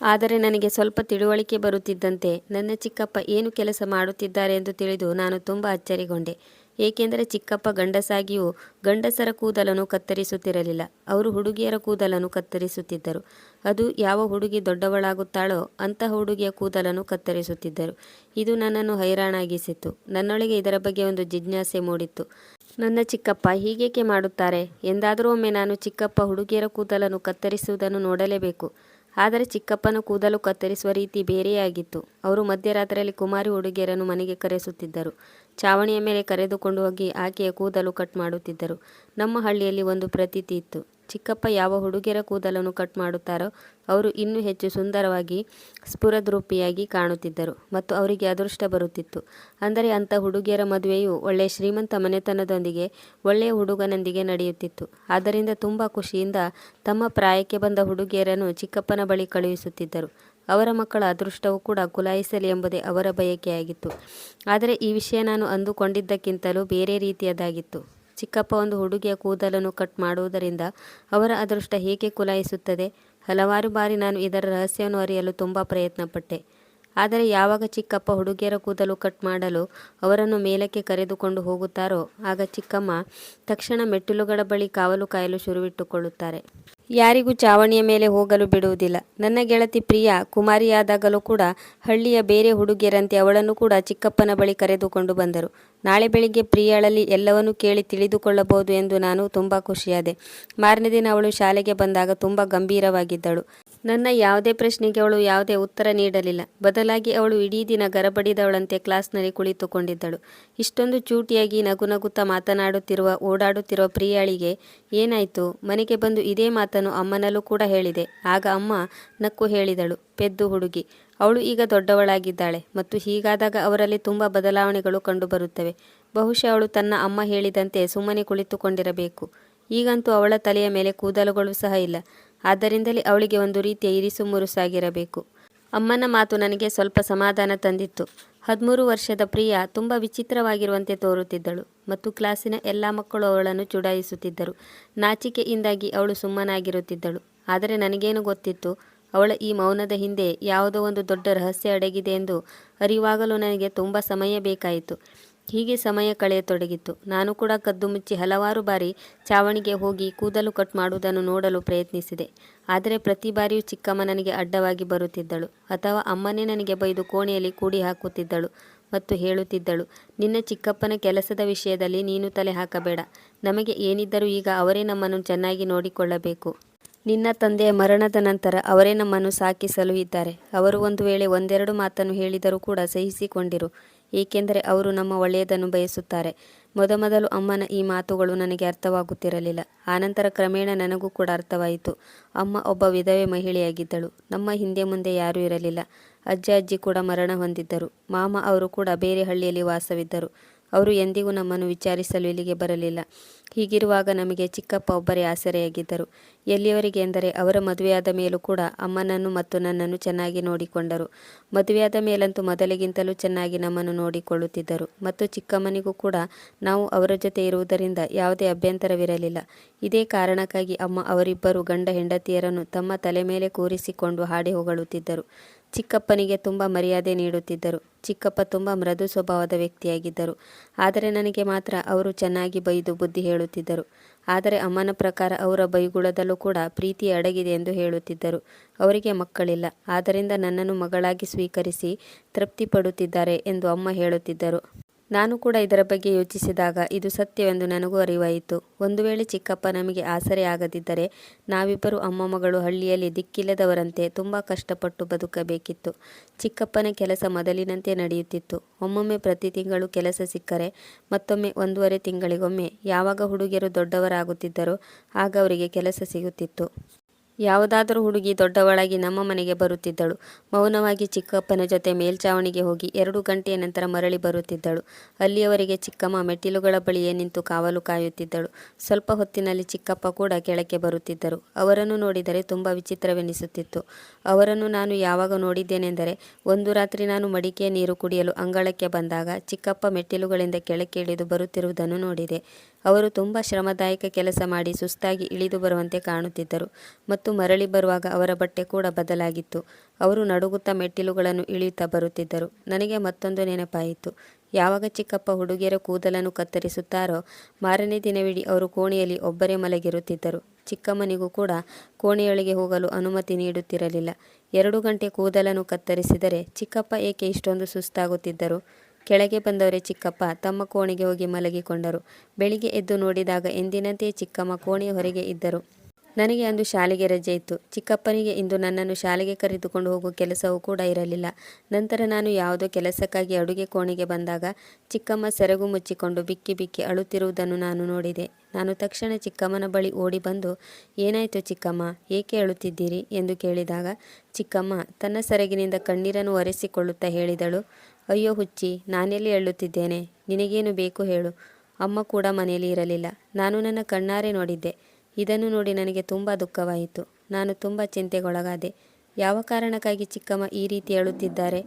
ಆದರೆ ನನಗೆ ಸ್ವಲ್ಪ ತಿಳುವಳಿಕೆ ಬರುತ್ತಿದ್ದಂತೆ ನನ್ನ ಚಿಕ್ಕಪ್ಪ ಏನು ಕೆಲಸ ಮಾಡುತ್ತಿದ್ದಾರೆ ಎಂದು ತಿಳಿದು ನಾನು ತುಂಬ ಅಚ್ಚರಿಗೊಂಡೆ. ಏಕೆಂದರೆ ಚಿಕ್ಕಪ್ಪ ಗಂಡಸಾಗಿಯೂ ಗಂಡಸರ ಕೂದಲನ್ನು ಕತ್ತರಿಸುತ್ತಿರಲಿಲ್ಲ. ಅವರು ಹುಡುಗಿಯರ ಕೂದಲನ್ನು ಕತ್ತರಿಸುತ್ತಿದ್ದರು. ಅದು ಯಾವ ಹುಡುಗಿ ದೊಡ್ಡವಳಾಗುತ್ತಾಳೋ ಅಂತಹ ಹುಡುಗಿಯ ಕೂದಲನ್ನು ಕತ್ತರಿಸುತ್ತಿದ್ದರು. ಇದು ನನ್ನನ್ನು ಹೈರಾಣಾಗಿಸಿತ್ತು. ನನ್ನೊಳಗೆ ಇದರ ಬಗ್ಗೆ ಒಂದು ಜಿಜ್ಞಾಸೆ ಮೂಡಿತ್ತು. ನನ್ನ ಚಿಕ್ಕಪ್ಪ ಹೀಗೇಕೆ ಮಾಡುತ್ತಾರೆ? ಎಂದಾದರೂ ಒಮ್ಮೆ ನಾನು ಚಿಕ್ಕಪ್ಪ ಹುಡುಗಿಯರ ಕೂದಲನ್ನು ಕತ್ತರಿಸುವುದನ್ನು ನೋಡಲೇಬೇಕು. ಆದರೆ ಚಿಕ್ಕಪ್ಪನ ಕೂದಲು ಕತ್ತರಿಸುವ ರೀತಿ ಬೇರೆಯಾಗಿತ್ತು. ಅವರು ಮಧ್ಯರಾತ್ರಿಯಲ್ಲಿ ಕುಮಾರಿ ಹುಡುಗಿಯರನ್ನು ಮನೆಗೆ ಕರೆಸುತ್ತಿದ್ದರು. ಚಾವಣಿಯ ಮೇಲೆ ಕರೆದುಕೊಂಡು ಹೋಗಿ ಆಕೆಯ ಕೂದಲು ಕಟ್ ಮಾಡುತ್ತಿದ್ದರು. ನಮ್ಮ ಹಳ್ಳಿಯಲ್ಲಿ ಒಂದು ಪ್ರತೀತಿ ಇತ್ತು. ಚಿಕ್ಕಪ್ಪ ಯಾವ ಹುಡುಗಿಯರ ಕೂದಲನ್ನು ಕಟ್ ಮಾಡುತ್ತಾರೋ, ಅವರು ಇನ್ನೂ ಹೆಚ್ಚು ಸುಂದರವಾಗಿ, ಸ್ಫುರದ್ರೂಪಿಯಾಗಿ ಕಾಣುತ್ತಿದ್ದರು ಮತ್ತು ಅವರಿಗೆ ಅದೃಷ್ಟ ಬರುತ್ತಿತ್ತು. ಅಂದರೆ ಅಂಥ ಹುಡುಗಿಯರ ಮದುವೆಯು ಒಳ್ಳೆಯ ಶ್ರೀಮಂತ ಮನೆತನದೊಂದಿಗೆ, ಒಳ್ಳೆಯ ಹುಡುಗನೊಂದಿಗೆ ನಡೆಯುತ್ತಿತ್ತು. ಆದ್ದರಿಂದ ತುಂಬ ಖುಷಿಯಿಂದ ತಮ್ಮ ಪ್ರಾಯಕ್ಕೆ ಬಂದ ಹುಡುಗಿಯರನ್ನು ಚಿಕ್ಕಪ್ಪನ ಬಳಿ ಕಳುಹಿಸುತ್ತಿದ್ದರು. ಅವರ ಮಕ್ಕಳ ಅದೃಷ್ಟವು ಕೂಡ ಕುಲಾಯಿಸಲಿ ಎಂಬುದೇ ಅವರ ಬಯಕೆಯಾಗಿತ್ತು. ಆದರೆ ಈ ವಿಷಯ ನಾನು ಅಂದುಕೊಂಡಿದ್ದಕ್ಕಿಂತಲೂ ಬೇರೆ ರೀತಿಯದಾಗಿತ್ತು ಚಿಕ್ಕಪ್ಪ ಒಂದು ಹುಡುಗಿಯ ಕೂದಲನ್ನು ಕಟ್ ಮಾಡುವುದರಿಂದ ಅವರ ಅದೃಷ್ಟ ಹೇಗೆ ಕುಲಾಯಿಸುತ್ತದೆ? ಹಲವಾರು ಬಾರಿ ನಾನು ಇದರ ರಹಸ್ಯವನ್ನು ಅರಿಯಲು ತುಂಬ ಪ್ರಯತ್ನಪಟ್ಟೆ. ಆದರೆ ಯಾವಾಗ ಚಿಕ್ಕಪ್ಪ ಹುಡುಗಿಯರ ಕೂದಲು ಕಟ್ ಮಾಡಲು ಅವರನ್ನು ಮೇಲಕ್ಕೆ ಕರೆದುಕೊಂಡು ಹೋಗುತ್ತಾರೋ, ಆಗ ಚಿಕ್ಕಮ್ಮ ತಕ್ಷಣ ಮೆಟ್ಟಿಲುಗಳ ಬಳಿ ಕಾವಲು ಕಾಯಲು ಶುರುವಿಟ್ಟುಕೊಳ್ಳುತ್ತಾರೆ. ಯಾರಿಗೂ ಚಾವಣಿಯ ಮೇಲೆ ಹೋಗಲು ಬಿಡುವುದಿಲ್ಲ. ನನ್ನ ಗೆಳತಿ ಪ್ರಿಯಾ ಕುಮಾರಿಯಾದಾಗಲೂ ಕೂಡ ಹಳ್ಳಿಯ ಬೇರೆ ಹುಡುಗಿಯರಂತೆ ಅವಳನ್ನು ಕೂಡ ಚಿಕ್ಕಪ್ಪನ ಬಳಿ ಕರೆದುಕೊಂಡು ಬಂದರು. ನಾಳೆ ಬೆಳಿಗ್ಗೆ ಪ್ರಿಯಾಳಲ್ಲಿ ಎಲ್ಲವನ್ನೂ ಕೇಳಿ ತಿಳಿದುಕೊಳ್ಳಬಹುದು ಎಂದು ನಾನು ತುಂಬ ಖುಷಿಯಾದೆ. ಮಾರನೇ ದಿನ ಅವಳು ಶಾಲೆಗೆ ಬಂದಾಗ ತುಂಬ ಗಂಭೀರವಾಗಿದ್ದಳು. ನನ್ನ ಯಾವುದೇ ಪ್ರಶ್ನೆಗೆ ಅವಳು ಯಾವುದೇ ಉತ್ತರ ನೀಡಲಿಲ್ಲ. ಬದಲಾಗಿ ಅವಳು ಇಡೀ ದಿನ ಗರಬಡಿದವಳಂತೆ ಕ್ಲಾಸ್ನಲ್ಲಿ ಕುಳಿತುಕೊಂಡಿದ್ದಳು. ಇಷ್ಟೊಂದು ಚೂಟಿಯಾಗಿ ನಗು ನಗುತ್ತಾ ಮಾತನಾಡುತ್ತಿರುವ, ಓಡಾಡುತ್ತಿರುವ ಪ್ರಿಯಾಳಿಗೆ ಏನಾಯಿತು? ಮನೆಗೆ ಬಂದು ಇದೇ ಮಾತನ್ನು ಅಮ್ಮನಲ್ಲೂ ಕೂಡ ಹೇಳಿದೆ. ಆಗ ಅಮ್ಮ ನಕ್ಕು ಹೇಳಿದಳು, ಪೆದ್ದು ಹುಡುಗಿ ಅವಳು ಈಗ ದೊಡ್ಡವಳಾಗಿದ್ದಾಳೆ ಮತ್ತು ಹೀಗಾದಾಗ ಅವರಲ್ಲಿ ತುಂಬ ಬದಲಾವಣೆಗಳು ಕಂಡುಬರುತ್ತವೆ. ಬಹುಶಃ ಅವಳು ತನ್ನ ಅಮ್ಮ ಹೇಳಿದಂತೆ ಸುಮ್ಮನೆ ಕುಳಿತುಕೊಂಡಿರಬೇಕು. ಈಗಂತೂ ಅವಳ ತಲೆಯ ಮೇಲೆ ಕೂದಲುಗಳು ಸಹ ಇಲ್ಲ. ಆದ್ದರಿಂದಲೇ ಅವಳಿಗೆ ಒಂದು ರೀತಿಯ ಇರಿಸು ಮುರುಸಾಗಿರಬೇಕು. ಅಮ್ಮನ ಮಾತು ನನಗೆ ಸ್ವಲ್ಪ ಸಮಾಧಾನ ತಂದಿತ್ತು. ಹದಿಮೂರು ವರ್ಷದ ಪ್ರಿಯಾ ತುಂಬ ವಿಚಿತ್ರವಾಗಿರುವಂತೆ ತೋರುತ್ತಿದ್ದಳು ಮತ್ತು ಕ್ಲಾಸಿನ ಎಲ್ಲ ಮಕ್ಕಳು ಅವಳನ್ನು ಚುಡಾಯಿಸುತ್ತಿದ್ದರು. ನಾಚಿಕೆಯಿಂದಾಗಿ ಅವಳು ಸುಮ್ಮನಾಗಿರುತ್ತಿದ್ದಳು. ಆದರೆ ನನಗೇನು ಗೊತ್ತಿತ್ತು? ಅವಳ ಈ ಮೌನದ ಹಿಂದೆ ಯಾವುದೋ ಒಂದು ದೊಡ್ಡ ರಹಸ್ಯ ಅಡಗಿದೆ ಎಂದು ಅರಿವಾಗಲು ನನಗೆ ತುಂಬ ಸಮಯ ಬೇಕಾಯಿತು. ಹೀಗೆ ಸಮಯ ಕಳೆಯತೊಡಗಿತ್ತು. ನಾನು ಕೂಡ ಕದ್ದು ಮುಚ್ಚಿ ಹಲವಾರು ಬಾರಿ ಚಾವಣಿಗೆ ಹೋಗಿ ಕೂದಲು ಕಟ್ ಮಾಡುವುದನ್ನು ನೋಡಲು ಪ್ರಯತ್ನಿಸಿದೆ. ಆದರೆ ಪ್ರತಿ ಬಾರಿಯೂ ಚಿಕ್ಕಮ್ಮ ನನಗೆ ಅಡ್ಡವಾಗಿ ಬರುತ್ತಿದ್ದಳು. ಅಥವಾ ಅಮ್ಮನೇ ನನಗೆ ಬೈದು ಕೋಣೆಯಲ್ಲಿ ಕೂಡಿ ಹಾಕುತ್ತಿದ್ದಳು ಮತ್ತು ಹೇಳುತ್ತಿದ್ದಳು, ನಿನ್ನ ಚಿಕ್ಕಪ್ಪನ ಕೆಲಸದ ವಿಷಯದಲ್ಲಿ ನೀನು ತಲೆ ಹಾಕಬೇಡ. ನಮಗೆ ಏನಿದ್ದರೂ ಈಗ ಅವರೇ ನಮ್ಮನ್ನು ಚೆನ್ನಾಗಿ ನೋಡಿಕೊಳ್ಳಬೇಕು. ನಿನ್ನ ತಂದೆಯ ಮರಣದ ನಂತರ ಅವರೇ ನಮ್ಮನ್ನು ಸಾಕಿ ಇದ್ದಾರೆ. ಅವರು ಒಂದು ವೇಳೆ ಒಂದೆರಡು ಮಾತನ್ನು ಹೇಳಿದರೂ ಕೂಡ ಸಹಿಸಿಕೊಂಡಿರು, ಏಕೆಂದರೆ ಅವರು ನಮ್ಮ ಒಳ್ಳೆಯದನ್ನು ಬಯಸುತ್ತಾರೆ. ಮೊದಮೊದಲು ಅಮ್ಮನ ಈ ಮಾತುಗಳು ನನಗೆ ಅರ್ಥವಾಗುತ್ತಿರಲಿಲ್ಲ. ಆನಂತರ ಕ್ರಮೇಣ ನನಗೂ ಕೂಡ ಅರ್ಥವಾಯಿತು. ಅಮ್ಮ ಒಬ್ಬ ವಿಧವೆ ಮಹಿಳೆಯಾಗಿದ್ದಳು. ನಮ್ಮ ಹಿಂದೆ ಮುಂದೆ ಯಾರೂ ಇರಲಿಲ್ಲ. ಅಜ್ಜ ಅಜ್ಜಿ ಕೂಡ ಮರಣ ಹೊಂದಿದ್ದರು. ಮಾಮ ಅವರು ಕೂಡ ಬೇರೆ ಹಳ್ಳಿಯಲ್ಲಿ ವಾಸವಿದ್ದರು. ಅವರು ಎಂದಿಗೂ ನಮ್ಮನ್ನು ವಿಚಾರಿಸಲು ಇಲ್ಲಿಗೆ ಬರಲಿಲ್ಲ. ಹೀಗಿರುವಾಗ ನಮಗೆ ಚಿಕ್ಕಪ್ಪ ಒಬ್ಬರೇ ಆಸರೆಯಾಗಿದ್ದರು. ಎಲ್ಲಿಯವರಿಗೆ ಎಂದರೆ ಅವರ ಮದುವೆಯಾದ ಮೇಲೂ ಕೂಡ ಅಮ್ಮನನ್ನು ಮತ್ತು ನನ್ನನ್ನು ಚೆನ್ನಾಗಿ ನೋಡಿಕೊಂಡರು. ಮದುವೆಯಾದ ಮೇಲಂತೂ ಮೊದಲಿಗಿಂತಲೂ ಚೆನ್ನಾಗಿ ನಮ್ಮನ್ನು ನೋಡಿಕೊಳ್ಳುತ್ತಿದ್ದರು. ಮತ್ತು ಚಿಕ್ಕಮ್ಮನಿಗೂ ಕೂಡ ನಾವು ಅವರ ಜೊತೆ ಇರುವುದರಿಂದ ಯಾವುದೇ ಅಭ್ಯಂತರವಿರಲಿಲ್ಲ. ಇದೇ ಕಾರಣಕ್ಕಾಗಿ ಅಮ್ಮ ಅವರಿಬ್ಬರು ಗಂಡ ಹೆಂಡತಿಯರನ್ನು ತಮ್ಮ ತಲೆ ಮೇಲೆ ಕೂರಿಸಿಕೊಂಡು ಹಾಡಿ ಹೊಗಳುತ್ತಿದ್ದರು. ಚಿಕ್ಕಪ್ಪನಿಗೆ ತುಂಬ ಮರ್ಯಾದೆ ನೀಡುತ್ತಿದ್ದರು. ಚಿಕ್ಕಪ್ಪ ತುಂಬ ಮೃದು ಸ್ವಭಾವದ ವ್ಯಕ್ತಿಯಾಗಿದ್ದರು. ಆದರೆ ನನಗೆ ಮಾತ್ರ ಅವರು ಚೆನ್ನಾಗಿ ಬೈದು ಬುದ್ಧಿ ಹೇಳುತ್ತಿದ್ದರು. ಆದರೆ ಅಮ್ಮನ ಪ್ರಕಾರ ಅವರ ಬೈಗುಳದಲ್ಲೂ ಕೂಡ ಪ್ರೀತಿ ಅಡಗಿದೆ ಎಂದು ಹೇಳುತ್ತಿದ್ದರು. ಅವರಿಗೆ ಮಕ್ಕಳಿಲ್ಲ. ಆದ್ದರಿಂದ ನನ್ನನ್ನು ಮಗಳಾಗಿ ಸ್ವೀಕರಿಸಿ ತೃಪ್ತಿ ಪಡುತ್ತಿದ್ದಾರೆ ಎಂದು ಅಮ್ಮ ಹೇಳುತ್ತಿದ್ದರು. ನಾನು ಕೂಡ ಇದರ ಬಗ್ಗೆ ಯೋಚಿಸಿದಾಗ ಇದು ಸತ್ಯವೆಂದು ನನಗೂ ಅರಿವಾಯಿತು. ಒಂದು ವೇಳೆ ಚಿಕ್ಕಪ್ಪ ನಮಗೆ ಆಸರೆ ಆಗದಿದ್ದರೆ ನಾವಿಬ್ಬರು ಅಮ್ಮ ಮಗಳು ಹಳ್ಳಿಯಲ್ಲಿ ದಿಕ್ಕಿಲ್ಲದವರಂತೆ ತುಂಬ ಕಷ್ಟಪಟ್ಟು ಬದುಕಬೇಕಿತ್ತು. ಚಿಕ್ಕಪ್ಪನ ಕೆಲಸ ಮೊದಲಿನಂತೆ ನಡೆಯುತ್ತಿತ್ತು. ಒಮ್ಮೊಮ್ಮೆ ಪ್ರತಿ ತಿಂಗಳು ಕೆಲಸ ಸಿಕ್ಕರೆ ಮತ್ತೊಮ್ಮೆ ಒಂದೂವರೆ ತಿಂಗಳಿಗೊಮ್ಮೆ ಯಾವಾಗ ಹುಡುಗಿಯರು ದೊಡ್ಡವರಾಗುತ್ತಿದ್ದರೋ ಆಗ ಅವರಿಗೆ ಕೆಲಸ ಸಿಗುತ್ತಿತ್ತು. ಯಾವುದಾದರೂ ಹುಡುಗಿ ದೊಡ್ಡವಳಾಗಿ ನಮ್ಮ ಮನೆಗೆ ಬರುತ್ತಿದ್ದಳು. ಮೌನವಾಗಿ ಚಿಕ್ಕಪ್ಪನ ಜೊತೆ ಮೇಲ್ಚಾವಣಿಗೆ ಹೋಗಿ ಎರಡು ಗಂಟೆಯ ನಂತರ ಮರಳಿ ಬರುತ್ತಿದ್ದಳು. ಅಲ್ಲಿಯವರೆಗೆ ಚಿಕ್ಕಮ್ಮ ಮೆಟ್ಟಿಲುಗಳ ಬಳಿಯೇ ನಿಂತು ಕಾವಲು ಕಾಯುತ್ತಿದ್ದಳು. ಸ್ವಲ್ಪ ಹೊತ್ತಿನಲ್ಲಿ ಚಿಕ್ಕಪ್ಪ ಕೂಡ ಕೆಳಕ್ಕೆ ಬರುತ್ತಿದ್ದರು. ಅವರನ್ನು ನೋಡಿದರೆ ತುಂಬ ವಿಚಿತ್ರವೆನಿಸುತ್ತಿತ್ತು. ಅವರನ್ನು ನಾನು ಯಾವಾಗ ನೋಡಿದ್ದೇನೆಂದರೆ, ಒಂದು ರಾತ್ರಿ ನಾನು ಮಡಿಕೆಯ ನೀರು ಕುಡಿಯಲು ಅಂಗಳಕ್ಕೆ ಬಂದಾಗ ಚಿಕ್ಕಪ್ಪ ಮೆಟ್ಟಿಲುಗಳಿಂದ ಕೆಳಕ್ಕೆ ಇಳಿದು ಬರುತ್ತಿರುವುದನ್ನು ನೋಡಿದೆ. ಅವರು ತುಂಬ ಶ್ರಮದಾಯಕ ಕೆಲಸ ಮಾಡಿ ಸುಸ್ತಾಗಿ ಇಳಿದು ಬರುವಂತೆ ಕಾಣುತ್ತಿದ್ದರು ಮತ್ತು ಮರಳಿ ಬರುವಾಗ ಅವರ ಬಟ್ಟೆ ಕೂಡ ಬದಲಾಗಿತ್ತು. ಅವರು ನಡುಗುತ್ತಾ ಮೆಟ್ಟಿಲುಗಳನ್ನು ಇಳಿಯುತ್ತಾ ಬರುತ್ತಿದ್ದರು. ನನಗೆ ಮತ್ತೊಂದು ನೆನಪಾಯಿತು. ಯಾವಾಗ ಚಿಕ್ಕಪ್ಪ ಹುಡುಗಿಯರ ಕೂದಲನ್ನು ಕತ್ತರಿಸುತ್ತಾರೋ ಮಾರನೇ ದಿನವಿಡೀ ಅವರು ಕೋಣೆಯಲ್ಲಿ ಒಬ್ಬರೇ ಮಲಗಿರುತ್ತಿದ್ದರು. ಚಿಕ್ಕಮ್ಮನಿಗೂ ಕೂಡ ಕೋಣೆಯೊಳಗೆ ಹೋಗಲು ಅನುಮತಿ ನೀಡುತ್ತಿರಲಿಲ್ಲ. ಎರಡು ಗಂಟೆ ಕೂದಲನ್ನು ಕತ್ತರಿಸಿದರೆ ಚಿಕ್ಕಪ್ಪ ಏಕೆ ಇಷ್ಟೊಂದು ಸುಸ್ತಾಗುತ್ತಿದ್ದರು? ಕೆಳಗೆ ಬಂದವರೇ ಚಿಕ್ಕಪ್ಪ, ತಮ್ಮ ಕೋಣೆಗೆ ಹೋಗಿ ಮಲಗಿಕೊಂಡರು. ಬೆಳಿಗ್ಗೆ ಎದ್ದು ನೋಡಿದಾಗ ಎಂದಿನಂತೆಯೇ ಚಿಕ್ಕಮ್ಮ ಕೋಣೆಯ ಹೊರಗೆ ಇದ್ದರು. ನನಗೆ ಅಂದು ಶಾಲೆಗೆ ರಜೆ ಇತ್ತು. ಚಿಕ್ಕಪ್ಪನಿಗೆ ಇಂದು ನನ್ನನ್ನು ಶಾಲೆಗೆ ಕರೆದುಕೊಂಡು ಹೋಗುವ ಕೆಲಸವೂ ಕೂಡ ಇರಲಿಲ್ಲ. ನಂತರ ನಾನು ಯಾವುದೋ ಕೆಲಸಕ್ಕಾಗಿ ಅಡುಗೆ ಕೋಣೆಗೆ ಬಂದಾಗ ಚಿಕ್ಕಮ್ಮ ಸೆರಗು ಮುಚ್ಚಿಕೊಂಡು ಬಿಕ್ಕಿ ಬಿಕ್ಕಿ ಅಳುತ್ತಿರುವುದನ್ನು ನಾನು ನೋಡಿದೆ. ನಾನು ತಕ್ಷಣ ಚಿಕ್ಕಮ್ಮನ ಬಳಿ ಓಡಿ ಬಂದು, ಏನಾಯಿತು ಚಿಕ್ಕಮ್ಮ, ಏಕೆ ಅಳುತ್ತಿದ್ದೀರಿ? ಎಂದು ಕೇಳಿದಾಗ, ಚಿಕ್ಕಮ್ಮ, ತನ್ನ ಸೆರಗಿನಿಂದ ಕಣ್ಣೀರನ್ನು ಒರೆಸಿಕೊಳ್ಳುತ್ತಾ ಹೇಳಿದಳು. ಅಯ್ಯೋ ಹುಚ್ಚಿ, ನಾನೆಲ್ಲಿ ಅಳುತ್ತಿದ್ದೇನೆ ನಿನಗೇನು ಬೇಕು ಹೇಳು. ಅಮ್ಮ ಕೂಡ ಮನೆಯಲ್ಲಿ ಇರಲಿಲ್ಲ. ನಾನು ನನ್ನ ಕಣ್ಣಾರೆ ನೋಡಿದ್ದೆ. ಇದನ್ನು ನೋಡಿ ನನಗೆ ತುಂಬ ದುಃಖವಾಯಿತು. ನಾನು ತುಂಬ ಚಿಂತೆಗೊಳಗಾದೆ. ಯಾವ ಕಾರಣಕ್ಕಾಗಿ ಚಿಕ್ಕಮ್ಮ ಈ ರೀತಿ ಅಳುತ್ತಿದ್ದಾರೆ?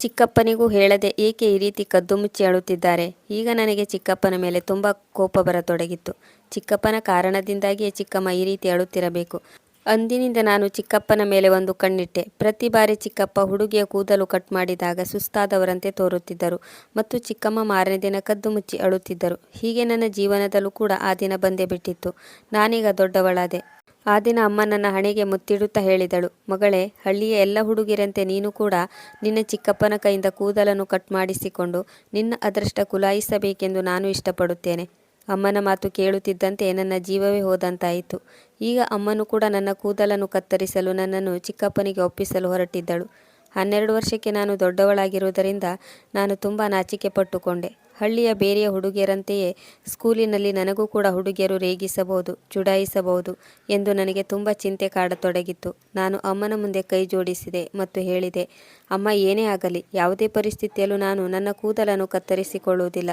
ಚಿಕ್ಕಪ್ಪನಿಗೂ ಹೇಳದೆ ಏಕೆ ಈ ರೀತಿ ಕದ್ದು ಮುಚ್ಚಿ ಅಳುತ್ತಿದ್ದಾರೆ? ಈಗ ನನಗೆ ಚಿಕ್ಕಪ್ಪನ ಮೇಲೆ ತುಂಬ ಕೋಪ ಬರತೊಡಗಿತ್ತು. ಚಿಕ್ಕಪ್ಪನ ಕಾರಣದಿಂದಾಗಿಯೇ ಚಿಕ್ಕಮ್ಮ ಈ ರೀತಿ ಅಳುತ್ತಿರಬೇಕು. ಅಂದಿನಿಂದ ನಾನು ಚಿಕ್ಕಪ್ಪನ ಮೇಲೆ ಒಂದು ಕಣ್ಣಿಟ್ಟೆ. ಪ್ರತಿ ಬಾರಿ ಚಿಕ್ಕಪ್ಪ ಹುಡುಗಿಯ ಕೂದಲು ಕಟ್ ಮಾಡಿದಾಗ ಸುಸ್ತಾದವರಂತೆ ತೋರುತ್ತಿದ್ದರು ಮತ್ತು ಚಿಕ್ಕಮ್ಮ ಮಾರನೇ ದಿನ ಕದ್ದು ಮುಚ್ಚಿ ಅಳುತ್ತಿದ್ದರು. ಹೀಗೆ ನನ್ನ ಜೀವನದಲ್ಲೂ ಕೂಡ ಆ ದಿನ ಬಂದೇ ಬಿಟ್ಟಿತ್ತು. ನಾನೀಗ ದೊಡ್ಡವಳಾದೆ. ಆ ದಿನ ಅಮ್ಮ ನನ್ನ ಹಣೆಗೆ ಮುತ್ತಿಡುತ್ತಾ ಹೇಳಿದಳು, ಮಗಳೇ, ಹಳ್ಳಿಯ ಎಲ್ಲ ಹುಡುಗಿರಂತೆ ನೀನು ಕೂಡ ನಿನ್ನ ಚಿಕ್ಕಪ್ಪನ ಕೈಯಿಂದ ಕೂದಲನ್ನು ಕಟ್ ಮಾಡಿಸಿಕೊಂಡು ನಿನ್ನ ಅದೃಷ್ಟ ಕುಲಾಯಿಸಬೇಕೆಂದು ನಾನು ಇಷ್ಟಪಡುತ್ತೇನೆ. ಅಮ್ಮನ ಮಾತು ಕೇಳುತ್ತಿದ್ದಂತೆ ನನ್ನ ಜೀವವೇ ಹೋದಂತಾಯಿತು. ಈಗ ಅಮ್ಮನು ಕೂಡ ನನ್ನ ಕೂದಲನ್ನು ಕತ್ತರಿಸಲು ನನ್ನನ್ನು ಚಿಕ್ಕಪ್ಪನಿಗೆ ಒಪ್ಪಿಸಲು ಹೊರಟಿದ್ದಳು. ಹನ್ನೆರಡು ವರ್ಷಕ್ಕೆ ನಾನು ದೊಡ್ಡವಳಾಗಿರುವುದರಿಂದ ನಾನು ತುಂಬ ನಾಚಿಕೆ ಪಟ್ಟುಕೊಂಡೆ ಹಳ್ಳಿಯ ಬೇರೆಯ ಹುಡುಗಿಯರಂತೆಯೇ ಸ್ಕೂಲಿನಲ್ಲಿ ನನಗೂ ಕೂಡ ಹುಡುಗಿಯರು ರೇಗಿಸಬಹುದು, ಚುಡಾಯಿಸಬಹುದು ಎಂದು ನನಗೆ ತುಂಬ ಚಿಂತೆ ಕಾಡತೊಡಗಿತ್ತು. ನಾನು ಅಮ್ಮನ ಮುಂದೆ ಕೈ ಜೋಡಿಸಿದೆ ಮತ್ತು ಹೇಳಿದೆ, ಅಮ್ಮ, ಏನೇ ಆಗಲಿ, ಯಾವುದೇ ಪರಿಸ್ಥಿತಿಯಲ್ಲೂ ನಾನು ನನ್ನ ಕೂದಲನ್ನು ಕತ್ತರಿಸಿಕೊಳ್ಳುವುದಿಲ್ಲ.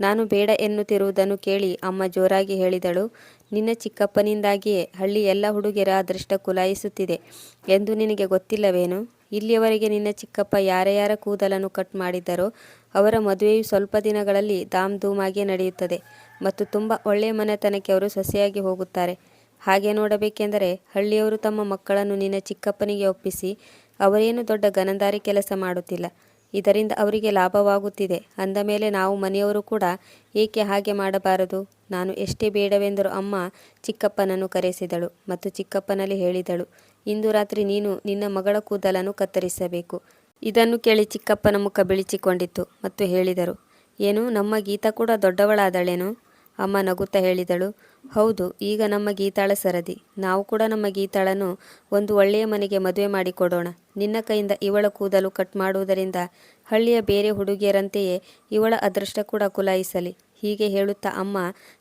ನಾನು ಬೇಡ ಎನ್ನುತ್ತಿರುವುದನ್ನು ಕೇಳಿ ಅಮ್ಮ ಜೋರಾಗಿ ಹೇಳಿದಳು, ನಿನ್ನ ಚಿಕ್ಕಪ್ಪನಿಂದಾಗಿಯೇ ಹಳ್ಳಿ ಎಲ್ಲ ಹುಡುಗಿಯರ ಅದೃಷ್ಟ ಕುಲಾಯಿಸುತ್ತಿದೆ ಎಂದು ನಿನಗೆ ಗೊತ್ತಿಲ್ಲವೇನು? ಇಲ್ಲಿಯವರೆಗೆ ನಿನ್ನ ಚಿಕ್ಕಪ್ಪ ಯಾರ ಯಾರ ಕೂದಲನ್ನು ಕಟ್ ಮಾಡಿದ್ದರೋ, ಅವರ ಮದುವೆಯು ಸ್ವಲ್ಪ ದಿನಗಳಲ್ಲಿ ಧಾಮ್ ಧೂಮಾಗಿ ನಡೆಯುತ್ತದೆ ಮತ್ತು ತುಂಬ ಒಳ್ಳೆಯ ಮನೆತನಕ್ಕೆ ಅವರು ಸೊಸೆಯಾಗಿ ಹೋಗುತ್ತಾರೆ. ಹಾಗೆ ನೋಡಬೇಕೆಂದರೆ ಹಳ್ಳಿಯವರು ತಮ್ಮ ಮಕ್ಕಳನ್ನು ನಿನ್ನ ಚಿಕ್ಕಪ್ಪನಿಗೆ ಒಪ್ಪಿಸಿ, ಅವರೇನು ದೊಡ್ಡ ಗನಂದಾರಿ ಕೆಲಸ ಮಾಡುತ್ತಿಲ್ಲ. ಇದರಿಂದ ಅವರಿಗೆ ಲಾಭವಾಗುತ್ತಿದೆ. ಅಂದ ಮೇಲೆ ನಾವು ಮನೆಯವರು ಕೂಡ ಏಕೆ ಹಾಗೆ ಮಾಡಬಾರದು? ನಾನು ಎಷ್ಟೇ ಬೇಡವೆಂದರೂ ಅಮ್ಮ ಚಿಕ್ಕಪ್ಪನನ್ನು ಕರೆಸಿದಳು ಮತ್ತು ಚಿಕ್ಕಪ್ಪನಲ್ಲಿ ಹೇಳಿದಳು, ಇಂದು ರಾತ್ರಿ ನೀನು ನಿನ್ನ ಮಗಳ ಕೂದಲನ್ನು ಕತ್ತರಿಸಬೇಕು. ಇದನ್ನು ಕೇಳಿ ಚಿಕ್ಕಪ್ಪನ ಮುಖ ಬಿಳಿಚಿಕೊಂಡಿತ್ತು ಮತ್ತು ಹೇಳಿದರು, ಏನು ನಮ್ಮ ಗೀತಾ ಕೂಡ ದೊಡ್ಡವಳಾದಳೇನು? ಅಮ್ಮ ನಗುತ್ತಾ ಹೇಳಿದಳು, ಹೌದು, ಈಗ ನಮ್ಮ ಗೀತಾಳ ಸರದಿ. ನಾವು ಕೂಡ ನಮ್ಮ ಗೀತಾಳನ್ನು ಒಂದು ಒಳ್ಳೆಯ ಮನೆಗೆ ಮದುವೆ ಮಾಡಿಕೊಡೋಣ. ನಿನ್ನ ಕೈಯಿಂದ ಇವಳ ಕೂದಲು ಕಟ್ ಮಾಡುವುದರಿಂದ ಹಳ್ಳಿಯ ಬೇರೆ ಹುಡುಗಿಯರಂತೆಯೇ ಇವಳ ಅದೃಷ್ಟ ಕೂಡ ಕುಲಾಯಿಸಲಿ. ಹೀಗೆ ಹೇಳುತ್ತಾ ಅಮ್ಮ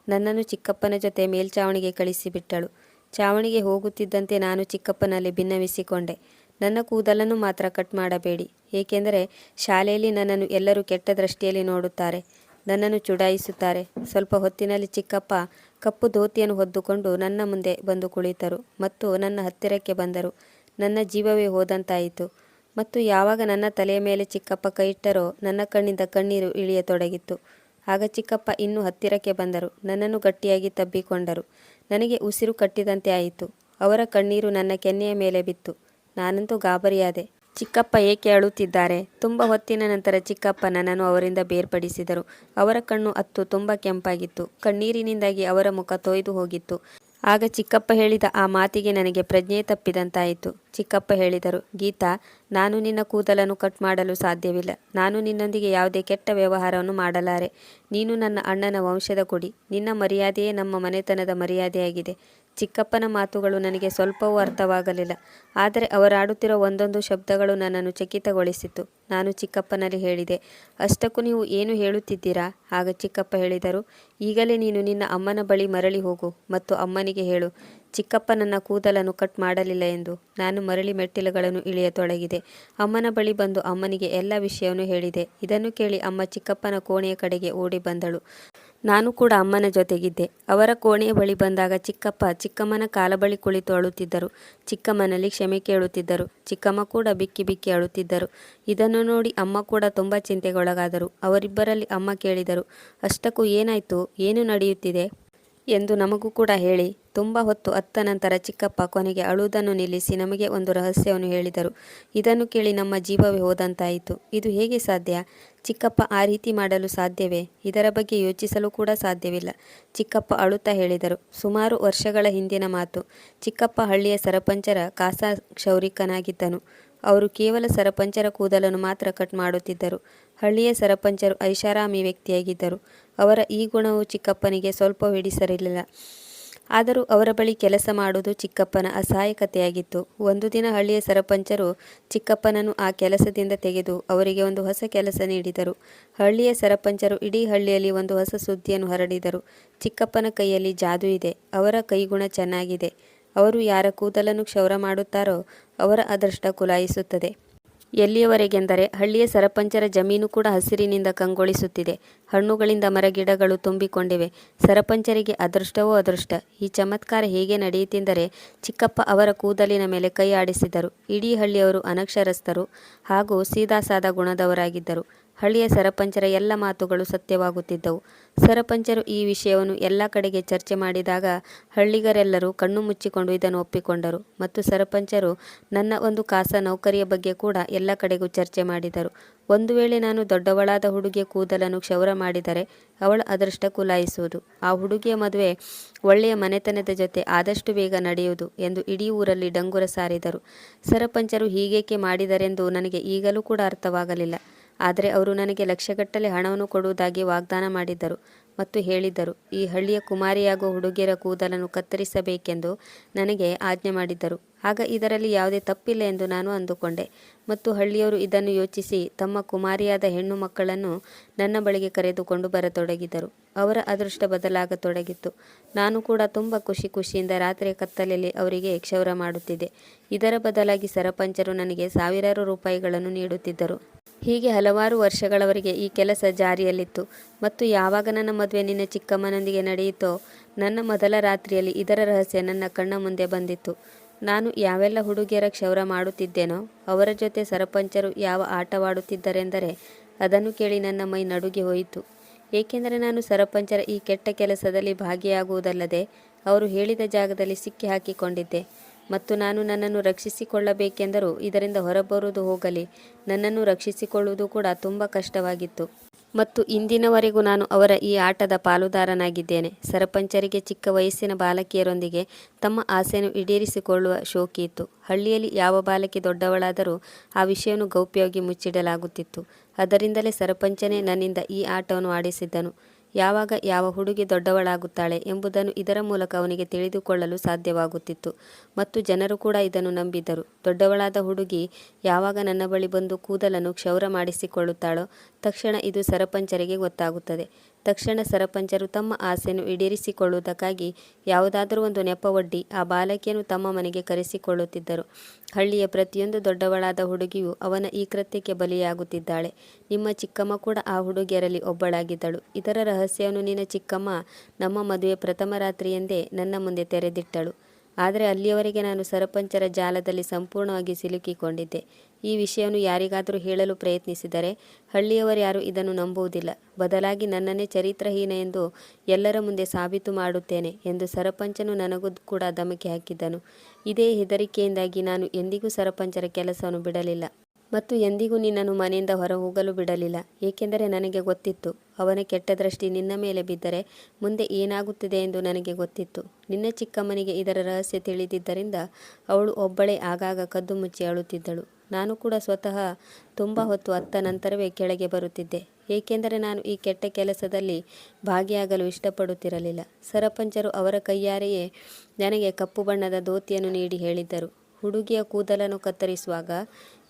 ನನ್ನನ್ನು ಚಿಕ್ಕಪ್ಪನ ಜೊತೆ ಮೇಲ್ಚಾವಣಿಗೆ ಕಳಿಸಿಬಿಟ್ಟಳು. ಚಾವಣಿಗೆ ಹೋಗುತ್ತಿದ್ದಂತೆ ನಾನು ಚಿಕ್ಕಪ್ಪನಲ್ಲಿ ಭಿನ್ನವಿಸಿಕೊಂಡೆ. ನನ್ನ ಕೂದಲನ್ನು ಮಾತ್ರ ಕಟ್ ಮಾಡಬೇಡಿ, ಏಕೆಂದರೆ ಶಾಲೆಯಲ್ಲಿ ನನ್ನನ್ನು ಎಲ್ಲರೂ ಕೆಟ್ಟ ದೃಷ್ಟಿಯಲ್ಲಿ ನೋಡುತ್ತಾರೆ. ನನ್ನನ್ನು ಚುಡಾಯಿಸುತ್ತಾರೆ. ಸ್ವಲ್ಪ ಹೊತ್ತಿನಲ್ಲಿ ಚಿಕ್ಕಪ್ಪ ಕಪ್ಪು ಧೋತಿಯನ್ನು ಹೊದ್ದುಕೊಂಡು ನನ್ನ ಮುಂದೆ ಬಂದು ಕುಳಿತರು ಮತ್ತು ನನ್ನ ಹತ್ತಿರಕ್ಕೆ ಬಂದರು. ನನ್ನ ಜೀವವೇ ಹೋದಂತಾಯಿತು. ಮತ್ತು ಯಾವಾಗ ನನ್ನ ತಲೆಯ ಮೇಲೆ ಚಿಕ್ಕಪ್ಪ ಕೈ ಇಟ್ಟರೋ ನನ್ನ ಕಣ್ಣಿಂದ ಕಣ್ಣೀರು ಇಳಿಯತೊಡಗಿತ್ತು. ಆಗ ಚಿಕ್ಕಪ್ಪ ಇನ್ನೂ ಹತ್ತಿರಕ್ಕೆ ಬಂದರು. ನನ್ನನ್ನು ಗಟ್ಟಿಯಾಗಿ ತಬ್ಬಿಕೊಂಡರು. ನನಗೆ ಉಸಿರು ಕಟ್ಟಿದಂತೆ ಆಯಿತು. ಅವರ ಕಣ್ಣೀರು ನನ್ನ ಕೆನ್ನೆಯ ಮೇಲೆ ಬಿತ್ತು. ನಾನಂತೂ ಗಾಬರಿಯಾದೆ. ಚಿಕ್ಕಪ್ಪ ಏಕೆ ಅಳುತ್ತಿದ್ದಾರೆ ತುಂಬ ಹೊತ್ತಿನ ನಂತರ ಚಿಕ್ಕಪ್ಪ ನನ್ನನ್ನು ಅವರಿಂದ ಬೇರ್ಪಡಿಸಿದರು. ಅವರ ಕಣ್ಣು ಅತ್ತು ತುಂಬ ಕೆಂಪಾಗಿತ್ತು. ಕಣ್ಣೀರಿನಿಂದಾಗಿ ಅವರ ಮುಖ ತೊಯ್ದು ಹೋಗಿತ್ತು. ಆಗ ಚಿಕ್ಕಪ್ಪ ಹೇಳಿದ ಆ ಮಾತಿಗೆ ನನಗೆ ಪ್ರಜ್ಞೆ ತಪ್ಪಿದಂತಾಯಿತು. ಚಿಕ್ಕಪ್ಪ ಹೇಳಿದರು, ಗೀತಾ, ನಾನು ನಿನ್ನ ಕೂದಲನ್ನು ಕಟ್ ಮಾಡಲು ಸಾಧ್ಯವಿಲ್ಲ. ನಾನು ನಿನ್ನೊಂದಿಗೆ ಯಾವುದೇ ಕೆಟ್ಟ ವ್ಯವಹಾರವನ್ನು ಮಾಡಲಾರೆ. ನೀನು ನನ್ನ ಅಣ್ಣನ ವಂಶದ ಕೊಡಿ. ನಿನ್ನ ಮರ್ಯಾದೆಯೇ ನಮ್ಮ ಮನೆತನದ ಮರ್ಯಾದೆಯಾಗಿದೆ. ಚಿಕ್ಕಪ್ಪನ ಮಾತುಗಳು ನನಗೆ ಸ್ವಲ್ಪವೂ ಅರ್ಥವಾಗಲಿಲ್ಲ. ಆದರೆ ಅವರಾಡುತ್ತಿರೋ ಒಂದೊಂದು ಶಬ್ದಗಳು ನನ್ನನ್ನು ಚಕಿತಗೊಳಿಸಿತು. ನಾನು ಚಿಕ್ಕಪ್ಪನಲ್ಲಿ ಹೇಳಿದೆ, ಅಷ್ಟಕ್ಕೂ ನೀವು ಏನು ಹೇಳುತ್ತಿದ್ದೀರಾ? ಆಗ ಚಿಕ್ಕಪ್ಪ ಹೇಳಿದರು, ಈಗಲೇ ನೀನು ನಿನ್ನ ಅಮ್ಮನ ಬಳಿ ಮರಳಿ ಹೋಗು ಮತ್ತು ಅಮ್ಮನಿಗೆ ಹೇಳು, ಚಿಕ್ಕಪ್ಪ ನನ್ನ ಕೂದಲನ್ನು ಕಟ್ ಮಾಡಲಿಲ್ಲ ಎಂದು. ನಾನು ಮರಳಿ ಮೆಟ್ಟಿಲುಗಳನ್ನು ಇಳಿಯತೊಡಗಿದೆ ಅಮ್ಮನ ಬಳಿ ಬಂದು ಅಮ್ಮನಿಗೆ ಎಲ್ಲ ವಿಷಯವನ್ನು ಹೇಳಿದೆ. ಇದನ್ನು ಕೇಳಿ ಅಮ್ಮ ಚಿಕ್ಕಪ್ಪನ ಕೋಣೆಯ ಕಡೆಗೆ ಓಡಿ ಬಂದಳು. ನಾನು ಕೂಡ ಅಮ್ಮನ ಜೊತೆಗಿದ್ದೆ. ಅವರ ಕೋಣೆಯ ಬಳಿ ಬಂದಾಗ ಚಿಕ್ಕಪ್ಪ ಚಿಕ್ಕಮ್ಮನ ಕಾಲ ಬಳಿ ಕುಳಿತು ಅಳುತ್ತಿದ್ದರು. ಚಿಕ್ಕಮ್ಮನಲ್ಲಿ ಕ್ಷಮೆ ಕೇಳುತ್ತಿದ್ದರು. ಚಿಕ್ಕಮ್ಮ ಕೂಡ ಬಿಕ್ಕಿ ಬಿಕ್ಕಿ ಅಳುತ್ತಿದ್ದರು. ಇದನ್ನು ನೋಡಿ ಅಮ್ಮ ಕೂಡ ತುಂಬ ಚಿಂತೆಗೊಳಗಾದರು. ಅವರಿಬ್ಬರಲ್ಲಿ ಅಮ್ಮ ಕೇಳಿದರು, ಅಷ್ಟಕ್ಕೂ ಏನಾಯಿತು? ಏನು ನಡೆಯುತ್ತಿದೆ? ಎಂದು ನಮಗೂ ಕೂಡ ಹೇಳಿ. ತುಂಬ ಹೊತ್ತು ಅತ್ತ ನಂತರ ಚಿಕ್ಕಪ್ಪ ಕೊನೆಗೆ ಅಳುವುದನ್ನು ನಿಲ್ಲಿಸಿ ನಮಗೆ ಒಂದು ರಹಸ್ಯವನ್ನು ಹೇಳಿದರು. ಇದನ್ನು ಕೇಳಿ ನಮ್ಮ ಜೀವವೇ ಹೋದಂತಾಯಿತು. ಇದು ಹೇಗೆ ಸಾಧ್ಯ? ಚಿಕ್ಕಪ್ಪ ಆ ರೀತಿ ಮಾಡಲು ಸಾಧ್ಯವೇ? ಇದರ ಬಗ್ಗೆ ಯೋಚಿಸಲು ಕೂಡ ಸಾಧ್ಯವಿಲ್ಲ. ಚಿಕ್ಕಪ್ಪ ಅಳುತ್ತಾ ಹೇಳಿದರು. ಸುಮಾರು ವರ್ಷಗಳ ಹಿಂದಿನ ಮಾತು. ಚಿಕ್ಕಪ್ಪ ಹಳ್ಳಿಯ ಸರಪಂಚರ ಕಾಸಾ ಕ್ಷೌರಿಕನಾಗಿದ್ದನು ಅವರು ಕೇವಲ ಸರಪಂಚರ ಕೂದಲನ್ನು ಮಾತ್ರ ಕಟ್ ಮಾಡುತ್ತಿದ್ದರು. ಹಳ್ಳಿಯ ಸರಪಂಚರು ಐಷಾರಾಮಿ ವ್ಯಕ್ತಿಯಾಗಿದ್ದರು. ಅವರ ಈ ಗುಣವು ಚಿಕ್ಕಪ್ಪನಿಗೆ ಸ್ವಲ್ಪ ಹಿಡಿಸಿರಲಿಲ್ಲ ಆದರೂ ಅವರ ಬಳಿ ಕೆಲಸ ಮಾಡುವುದು ಚಿಕ್ಕಪ್ಪನ ಅಸಹಾಯಕತೆಯಾಗಿತ್ತು. ಒಂದು ದಿನ ಹಳ್ಳಿಯ ಸರಪಂಚರು ಚಿಕ್ಕಪ್ಪನನ್ನು ಆ ಕೆಲಸದಿಂದ ತೆಗೆದು ಅವರಿಗೆ ಒಂದು ಹೊಸ ಕೆಲಸ ನೀಡಿದರು. ಹಳ್ಳಿಯ ಸರಪಂಚರು ಇಡೀ ಹಳ್ಳಿಯಲ್ಲಿ ಒಂದು ಹೊಸ ಸುದ್ದಿಯನ್ನು ಹರಡಿದರು. ಚಿಕ್ಕಪ್ಪನ ಕೈಯಲ್ಲಿ ಜಾದು ಇದೆ ಅವರ ಕೈಗುಣ ಚೆನ್ನಾಗಿದೆ. ಅವರು ಯಾರ ಕೂದಲನ್ನು ಕ್ಷೌರ ಮಾಡುತ್ತಾರೋ ಅವರ ಅದೃಷ್ಟ ಕುಲಾಯಿಸುತ್ತದೆ. ಎಲ್ಲಿಯವರೆಗೆಂದರೆ ಹಳ್ಳಿಯ ಸರಪಂಚರ ಜಮೀನು ಕೂಡ ಹಸಿರಿನಿಂದ ಕಂಗೊಳಿಸುತ್ತಿದೆ. ಹಣ್ಣುಗಳಿಂದ ಮರಗಿಡಗಳು ತುಂಬಿಕೊಂಡಿವೆ. ಸರಪಂಚರಿಗೆ ಅದೃಷ್ಟವೋ ಅದೃಷ್ಟ? ಈ ಚಮತ್ಕಾರ ಹೇಗೆ ನಡೆಯಿತೆಂದರೆ ಚಿಕ್ಕಪ್ಪ ಅವರ ಕೂದಲಿನ ಮೇಲೆ ಕೈ ಆಡಿಸಿದರು. ಇಡೀ ಹಳ್ಳಿಯವರು ಅನಕ್ಷರಸ್ಥರು ಹಾಗೂ ಸೀದಾಸಾದ ಗುಣದವರಾಗಿದ್ದರು. ಹಳ್ಳಿಯ ಸರಪಂಚರ ಎಲ್ಲ ಮಾತುಗಳು ಸತ್ಯವಾಗುತ್ತಿದ್ದವು. ಸರಪಂಚರು ಈ ವಿಷಯವನ್ನು ಎಲ್ಲ ಕಡೆಗೆ ಚರ್ಚೆ ಮಾಡಿದಾಗ ಹಳ್ಳಿಗರೆಲ್ಲರೂ ಕಣ್ಣು ಮುಚ್ಚಿಕೊಂಡು ಇದನ್ನು ಒಪ್ಪಿಕೊಂಡರು ಮತ್ತು ಸರಪಂಚರು ನನ್ನ ಒಂದು ಕಾಸ ನೌಕರಿಯ ಬಗ್ಗೆ ಕೂಡ ಎಲ್ಲ ಕಡೆಗೂ ಚರ್ಚೆ ಮಾಡಿದರು. ಒಂದು ವೇಳೆ ನಾನು ದೊಡ್ಡವಳಾದ ಹುಡುಗಿಯ ಕೂದಲನ್ನು ಕ್ಷೌರ ಮಾಡಿದರೆ ಅವಳ ಅದೃಷ್ಟ ಕುಲಾಯಿಸುವುದು. ಆ ಹುಡುಗಿಯ ಮದುವೆ ಒಳ್ಳೆಯ ಮನೆತನದ ಜೊತೆ ಆದಷ್ಟು ಬೇಗ ನಡೆಯುವುದು ಎಂದು ಇಡೀ ಊರಲ್ಲಿ ಡಂಗುರ ಸಾರಿದರು. ಸರಪಂಚರು ಹೀಗೇಕೆ ಮಾಡಿದರೆಂದು ನನಗೆ ಈಗಲೂ ಕೂಡ ಅರ್ಥವಾಗಲಿಲ್ಲ. ಆದರೆ ಅವರು ನನಗೆ ಲಕ್ಷಗಟ್ಟಲೆ ಹಣವನ್ನು ಕೊಡುವುದಾಗಿ ವಾಗ್ದಾನ ಮಾಡಿದ್ದರು ಮತ್ತು ಹೇಳಿದ್ದರು, ಈ ಹಳ್ಳಿಯ ಕುಮಾರಿಯಾಗುವ ಹುಡುಗಿಯರ ಕೂದಲನ್ನು ಕತ್ತರಿಸಬೇಕೆಂದು ನನಗೆ ಆಜ್ಞೆ ಮಾಡಿದ್ದರು. ಆಗ ಇದರಲ್ಲಿ ಯಾವುದೇ ತಪ್ಪಿಲ್ಲ ಎಂದು ನಾನು ಅಂದುಕೊಂಡೆ ಮತ್ತು ಹಳ್ಳಿಯವರು ಇದನ್ನು ಯೋಚಿಸಿ ತಮ್ಮ ಕುಮಾರಿಯಾದ ಹೆಣ್ಣು ಮಕ್ಕಳನ್ನು ನನ್ನ ಬಳಿಗೆ ಕರೆದುಕೊಂಡು ಬರತೊಡಗಿದರು. ಅವರ ಅದೃಷ್ಟ ಬದಲಾಗತೊಡಗಿತ್ತು. ನಾನು ಕೂಡ ತುಂಬ ಖುಷಿ ಖುಷಿಯಿಂದ ರಾತ್ರಿಯ ಕತ್ತಲೆಯಲ್ಲಿ ಅವರಿಗೆ ಕ್ಷೌರ ಮಾಡುತ್ತಿದ್ದೆ. ಇದರ ಬದಲಾಗಿ ಸರಪಂಚರು ನನಗೆ ಸಾವಿರಾರು ರೂಪಾಯಿಗಳನ್ನು ನೀಡುತ್ತಿದ್ದರು. ಹೀಗೆ ಹಲವಾರು ವರ್ಷಗಳವರೆಗೆ ಈ ಕೆಲಸ ಜಾರಿಯಲ್ಲಿತ್ತು. ಮತ್ತು ಯಾವಾಗ ನನ್ನ ಮದುವೆ ನಿನ್ನ ಚಿಕ್ಕಮ್ಮನೊಂದಿಗೆ ನಡೆಯಿತೋ, ನನ್ನ ಮೊದಲ ರಾತ್ರಿಯಲ್ಲಿ ಇದರ ರಹಸ್ಯ ನನ್ನ ಕಣ್ಣ ಮುಂದೆ ಬಂದಿತ್ತು. ನಾನು ಯಾವೆಲ್ಲ ಹುಡುಗಿಯರ ಕ್ಷೌರ ಮಾಡುತ್ತಿದ್ದೇನೋ, ಅವರ ಜೊತೆ ಸರಪಂಚರು ಯಾವ ಆಟವಾಡುತ್ತಿದ್ದರೆಂದರೆ ಅದನ್ನು ಕೇಳಿ ನನ್ನ ಮೈ ನಡುಗಿ ಹೋಯಿತು. ಏಕೆಂದರೆ ನಾನು ಸರಪಂಚರ ಈ ಕೆಟ್ಟ ಕೆಲಸದಲ್ಲಿ ಭಾಗಿಯಾಗುವುದಲ್ಲದೆ, ಅವರು ಹೇಳಿದ ಜಾಗದಲ್ಲಿ ಸಿಕ್ಕಿ ಹಾಕಿಕೊಂಡಿದ್ದೆ ಮತ್ತು ನಾನು ನನ್ನನ್ನು ರಕ್ಷಿಸಿಕೊಳ್ಳಬೇಕೆಂದರೂ. ಇದರಿಂದ ಹೊರಬರುವುದು ಹೋಗಲಿ. ನನ್ನನ್ನು ರಕ್ಷಿಸಿಕೊಳ್ಳುವುದು ಕೂಡ ತುಂಬ ಕಷ್ಟವಾಗಿತ್ತು. ಮತ್ತು ಇಂದಿನವರೆಗೂ ನಾನು ಅವರ ಈ ಆಟದ ಪಾಲುದಾರನಾಗಿದ್ದೇನೆ. ಸರಪಂಚರಿಗೆ, ಚಿಕ್ಕ ವಯಸ್ಸಿನ ಬಾಲಕಿಯರೊಂದಿಗೆ ತಮ್ಮ ಆಸೆಯನ್ನು ಈಡೇರಿಸಿಕೊಳ್ಳುವ ಶೋಕಿ ಇತ್ತು. ಹಳ್ಳಿಯಲ್ಲಿ ಯಾವ ಬಾಲಕಿ ದೊಡ್ಡವಳಾದರೂ ಆ ವಿಷಯವನ್ನು ಗೌಪ್ಯವಾಗಿ ಮುಚ್ಚಿಡಲಾಗುತ್ತಿತ್ತು. ಅದರಿಂದಲೇ ಸರಪಂಚನೇ ನನ್ನಿಂದ ಈ ಆಟವನ್ನು ಆಡಿಸಿದ್ದನು. ಯಾವಾಗ ಯಾವ ಹುಡುಗಿ ದೊಡ್ಡವಳಾಗುತ್ತಾಳೆ ಎಂಬುದನ್ನು ಇದರ ಮೂಲಕ ಅವನಿಗೆ ತಿಳಿದುಕೊಳ್ಳಲು ಸಾಧ್ಯವಾಗುತ್ತಿತ್ತು. ಮತ್ತು ಜನರು ಕೂಡ ಇದನ್ನು ನಂಬಿದ್ದರು ದೊಡ್ಡವಳಾದ ಹುಡುಗಿ ಯಾವಾಗ ನನ್ನ ಬಳಿ ಬಂದು ಕೂದಲನ್ನು ಕ್ಷೌರ ಮಾಡಿಸಿಕೊಳ್ಳುತ್ತಾಳೋ ತಕ್ಷಣ ಇದು ಸರಪಂಚರಿಗೆ ಗೊತ್ತಾಗುತ್ತದೆ. ತಕ್ಷಣ ಸರಪಂಚರು ತಮ್ಮ ಆಸೆಯನ್ನು ಈಡೇರಿಸಿಕೊಳ್ಳುವುದಕ್ಕಾಗಿ ಯಾವುದಾದರೂ ಒಂದು ನೆಪವೊಡ್ಡಿ ಆ ಬಾಲಕಿಯನ್ನು ತಮ್ಮ ಮನೆಗೆ ಕರೆಸಿಕೊಳ್ಳುತ್ತಿದ್ದರು. ಹಳ್ಳಿಯ ಪ್ರತಿಯೊಂದು ದೊಡ್ಡವಳಾದ ಹುಡುಗಿಯು ಅವನ ಈ ಕೃತ್ಯಕ್ಕೆ ಬಲಿಯಾಗುತ್ತಿದ್ದಾಳೆ. ನಿಮ್ಮ ಚಿಕ್ಕಮ್ಮ ಕೂಡ ಆ ಹುಡುಗಿಯರಲ್ಲಿ ಒಬ್ಬಳಾಗಿದ್ದಳು. ಇದರ ರಹಸ್ಯವನ್ನು ನಿನ್ನ ಚಿಕ್ಕಮ್ಮ, ನಮ್ಮ ಮದುವೆ ಪ್ರಥಮ ರಾತ್ರಿಯೆಂದೇ ನನ್ನ ಮುಂದೆ ತೆರೆದಿಟ್ಟಳು. ಆದರೆ ಅಲ್ಲಿಯವರೆಗೆ ನಾನು ಸರಪಂಚರ ಜಾಲದಲ್ಲಿ ಸಂಪೂರ್ಣವಾಗಿ ಸಿಲುಕಿಕೊಂಡಿದ್ದೆ. ಈ ವಿಷಯವನ್ನು ಯಾರಿಗಾದರೂ ಹೇಳಲು ಪ್ರಯತ್ನಿಸಿದರೆ ಹಳ್ಳಿಯವರ್ಯಾರು ಇದನ್ನು ನಂಬುವುದಿಲ್ಲ. ಬದಲಾಗಿ ನನ್ನನ್ನೇ ಚರಿತ್ರಹೀನ ಎಂದು ಎಲ್ಲರ ಮುಂದೆ ಸಾಬೀತು ಮಾಡುತ್ತೇನೆ ಎಂದು ಸರಪಂಚನು ನನಗೂ ಕೂಡ ಧಮಕಿ ಹಾಕಿದ್ದನು. ಇದೇ ಹೆದರಿಕೆಯಿಂದಾಗಿ ನಾನು ಎಂದಿಗೂ ಸರಪಂಚರ ಕೆಲಸವನ್ನು ಬಿಡಲಿಲ್ಲ. ಮತ್ತು ಎಂದಿಗೂ ನಿನ್ನನ್ನು ಮನೆಯಿಂದ ಹೊರ ಹೋಗಲು ಬಿಡಲಿಲ್ಲ. ಏಕೆಂದರೆ ನನಗೆ ಗೊತ್ತಿತ್ತು, ಅವನ ಕೆಟ್ಟ ದೃಷ್ಟಿ ನಿನ್ನ ಮೇಲೆ ಬಿದ್ದರೆ ಮುಂದೆ ಏನಾಗುತ್ತಿದೆ ಎಂದು ನನಗೆ ಗೊತ್ತಿತ್ತು. ನಿನ್ನ ಚಿಕ್ಕಮ್ಮನಿಗೆ ಇದರ ರಹಸ್ಯ ತಿಳಿದಿದ್ದರಿಂದ ಅವಳು ಒಬ್ಬಳೇ ಆಗಾಗ ಕದ್ದು ಮುಚ್ಚಿ ಅಳುತ್ತಿದ್ದಳು. ನಾನು ಕೂಡ ಸ್ವತಃ ತುಂಬ ಹೊತ್ತು ಅತ್ತ ನಂತರವೇ ಕೆಳಗೆ ಬರುತ್ತಿದ್ದೆ. ಏಕೆಂದರೆ ನಾನು ಈ ಕೆಟ್ಟ ಕೆಲಸದಲ್ಲಿ ಭಾಗಿಯಾಗಲು ಇಷ್ಟಪಡುತ್ತಿರಲಿಲ್ಲ. ಸರಪಂಚರು ಅವರ ಕೈಯಾರೆಯೇ ನನಗೆ ಕಪ್ಪು ಬಣ್ಣದ ಧೋತಿಯನ್ನು ನೀಡಿ ಹೇಳಿದ್ದರು. ಹುಡುಗಿಯ ಕೂದಲನ್ನು ಕತ್ತರಿಸುವಾಗ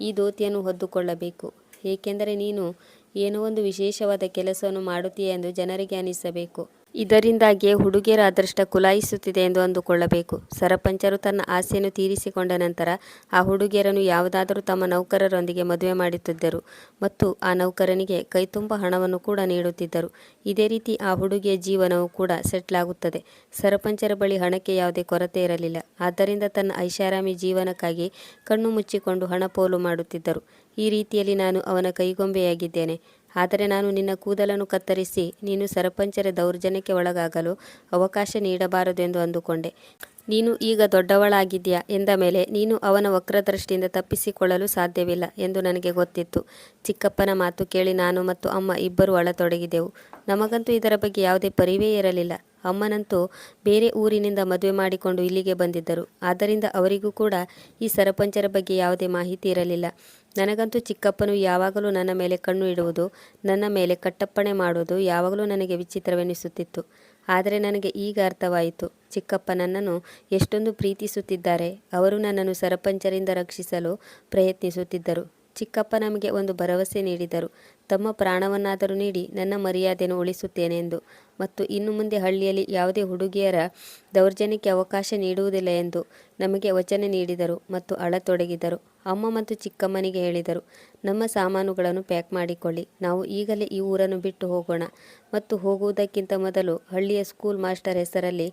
ಈ ಧೋತಿಯನ್ನು ಹೊದ್ದುಕೊಳ್ಳಬೇಕು. ಏಕೆಂದರೆ ನೀನು ಏನೋ ಒಂದು ವಿಶೇಷವಾದ ಕೆಲಸವನ್ನು ಮಾಡುತ್ತೀಯ ಎಂದು ಜನರಿಗೆ ಅನಿಸಬೇಕು. ಇದರಿಂದಾಗಿಯೇ ಹುಡುಗಿಯರ ಅದೃಷ್ಟ ಕುಲಾಯಿಸುತ್ತಿದೆ ಎಂದು ಅಂದುಕೊಳ್ಳಬೇಕು. ಸರಪಂಚರು ತನ್ನ ಆಸೆಯನ್ನು ತೀರಿಸಿಕೊಂಡ ನಂತರ ಆ ಹುಡುಗಿಯರನ್ನು ಯಾವುದಾದರೂ ತಮ್ಮ ನೌಕರರೊಂದಿಗೆ ಮದುವೆ ಮಾಡುತ್ತಿದ್ದರು ಮತ್ತು ಆ ನೌಕರನಿಗೆ ಕೈತುಂಬ ಹಣವನ್ನು ಕೂಡ ನೀಡುತ್ತಿದ್ದರು. ಇದೇ ರೀತಿ ಆ ಹುಡುಗಿಯ ಜೀವನವು ಕೂಡ ಸೆಟ್ಲ್ ಆಗುತ್ತದೆ ಸರಪಂಚರ ಬಳಿ ಹಣಕ್ಕೆ ಯಾವುದೇ ಕೊರತೆ ಇರಲಿಲ್ಲ. ಆದ್ದರಿಂದ ತನ್ನ ಐಷಾರಾಮಿ ಜೀವನಕ್ಕಾಗಿ ಕಣ್ಣು ಮುಚ್ಚಿಕೊಂಡು ಹಣ ಪೋಲು ಮಾಡುತ್ತಿದ್ದರು. ಈ ರೀತಿಯಲ್ಲಿ ನಾನು ಅವನ ಕೈಗೊಂಬೆಯಾಗಿದ್ದೇನೆ. ಆದರೆ ನಾನು ನಿನ್ನ ಕೂದಲನ್ನು ಕತ್ತರಿಸಿ ನೀನು ಸರಪಂಚರ ದೌರ್ಜನ್ಯಕ್ಕೆ ಒಳಗಾಗಲು ಅವಕಾಶ ನೀಡಬಾರದು ಎಂದು ಅಂದುಕೊಂಡೆ. ನೀನು ಈಗ ದೊಡ್ಡವಳಾಗಿದ್ಯಾ ಎಂದ ಮೇಲೆ ನೀನು ಅವನ ವಕ್ರದೃಷ್ಟಿಯಿಂದ ತಪ್ಪಿಸಿಕೊಳ್ಳಲು ಸಾಧ್ಯವಿಲ್ಲ ಎಂದು ನನಗೆ ಗೊತ್ತಿತ್ತು. ಚಿಕ್ಕಪ್ಪನ ಮಾತು ಕೇಳಿ ನಾನು ಮತ್ತು ಅಮ್ಮ ಇಬ್ಬರು ಅಳತೊಡಗಿದೆವು. ನಮಗಂತೂ ಇದರ ಬಗ್ಗೆ ಯಾವುದೇ ಪರಿವೇ ಇರಲಿಲ್ಲ. ಅಮ್ಮನಂತೂ ಬೇರೆ ಊರಿನಿಂದ ಮದುವೆ ಮಾಡಿಕೊಂಡು ಇಲ್ಲಿಗೆ ಬಂದಿದ್ದರು. ಆದ್ದರಿಂದ ಅವರಿಗೂ ಕೂಡ ಈ ಸರಪಂಚರ ಬಗ್ಗೆ ಯಾವುದೇ ಮಾಹಿತಿ ಇರಲಿಲ್ಲ. ನನಗಂತೂ ಚಿಕ್ಕಪ್ಪನು ಯಾವಾಗಲೂ ನನ್ನ ಮೇಲೆ ಕಣ್ಣು ಇಡುವುದು, ನನ್ನ ಮೇಲೆ ಕಟ್ಟಪ್ಪಣೆ ಮಾಡುವುದು ಯಾವಾಗಲೂ ನನಗೆ ವಿಚಿತ್ರವೆನಿಸುತ್ತಿತ್ತು. ಆದರೆ ನನಗೆ ಈಗ ಅರ್ಥವಾಯಿತು. ಚಿಕ್ಕಪ್ಪ ನನ್ನನ್ನು ಎಷ್ಟೊಂದು ಪ್ರೀತಿಸುತ್ತಿದ್ದಾರೆ. ಅವರು ನನ್ನನ್ನು ಸರಪಂಚರಿಂದ ರಕ್ಷಿಸಲು ಪ್ರಯತ್ನಿಸುತ್ತಿದ್ದರು. ಚಿಕ್ಕಪ್ಪ ನಮಗೆ ಒಂದು ಭರವಸೆ ನೀಡಿದರು. ತಮ್ಮ ಪ್ರಾಣವನ್ನಾದರೂ ನೀಡಿ ನನ್ನ ಮರ್ಯಾದೆಯನ್ನು ಉಳಿಸುತ್ತೇನೆ ಎಂದು. ಮತ್ತು ಇನ್ನು ಮುಂದೆ ಹಳ್ಳಿಯಲ್ಲಿ ಯಾವುದೇ ಹುಡುಗಿಯರ ದೌರ್ಜನ್ಯಕ್ಕೆ ಅವಕಾಶ ನೀಡುವುದಿಲ್ಲ ಎಂದು ನಮಗೆ ವಚನ ನೀಡಿದರು ಮತ್ತು ಅಳತೊಡಗಿದರು. ಅಮ್ಮ ಮತ್ತು ಚಿಕ್ಕಮ್ಮನಿಗೆ ಹೇಳಿದರು, ನಮ್ಮ ಸಾಮಾನುಗಳನ್ನು ಪ್ಯಾಕ್ ಮಾಡಿಕೊಳ್ಳಿ. ನಾವು ಈಗಲೇ ಈ ಊರನ್ನು ಬಿಟ್ಟು ಹೋಗೋಣ. ಮತ್ತು ಹೋಗುವುದಕ್ಕಿಂತ ಮೊದಲು ಹಳ್ಳಿಯ ಸ್ಕೂಲ್ ಮಾಸ್ಟರ್ ಹೆಸರಲ್ಲಿ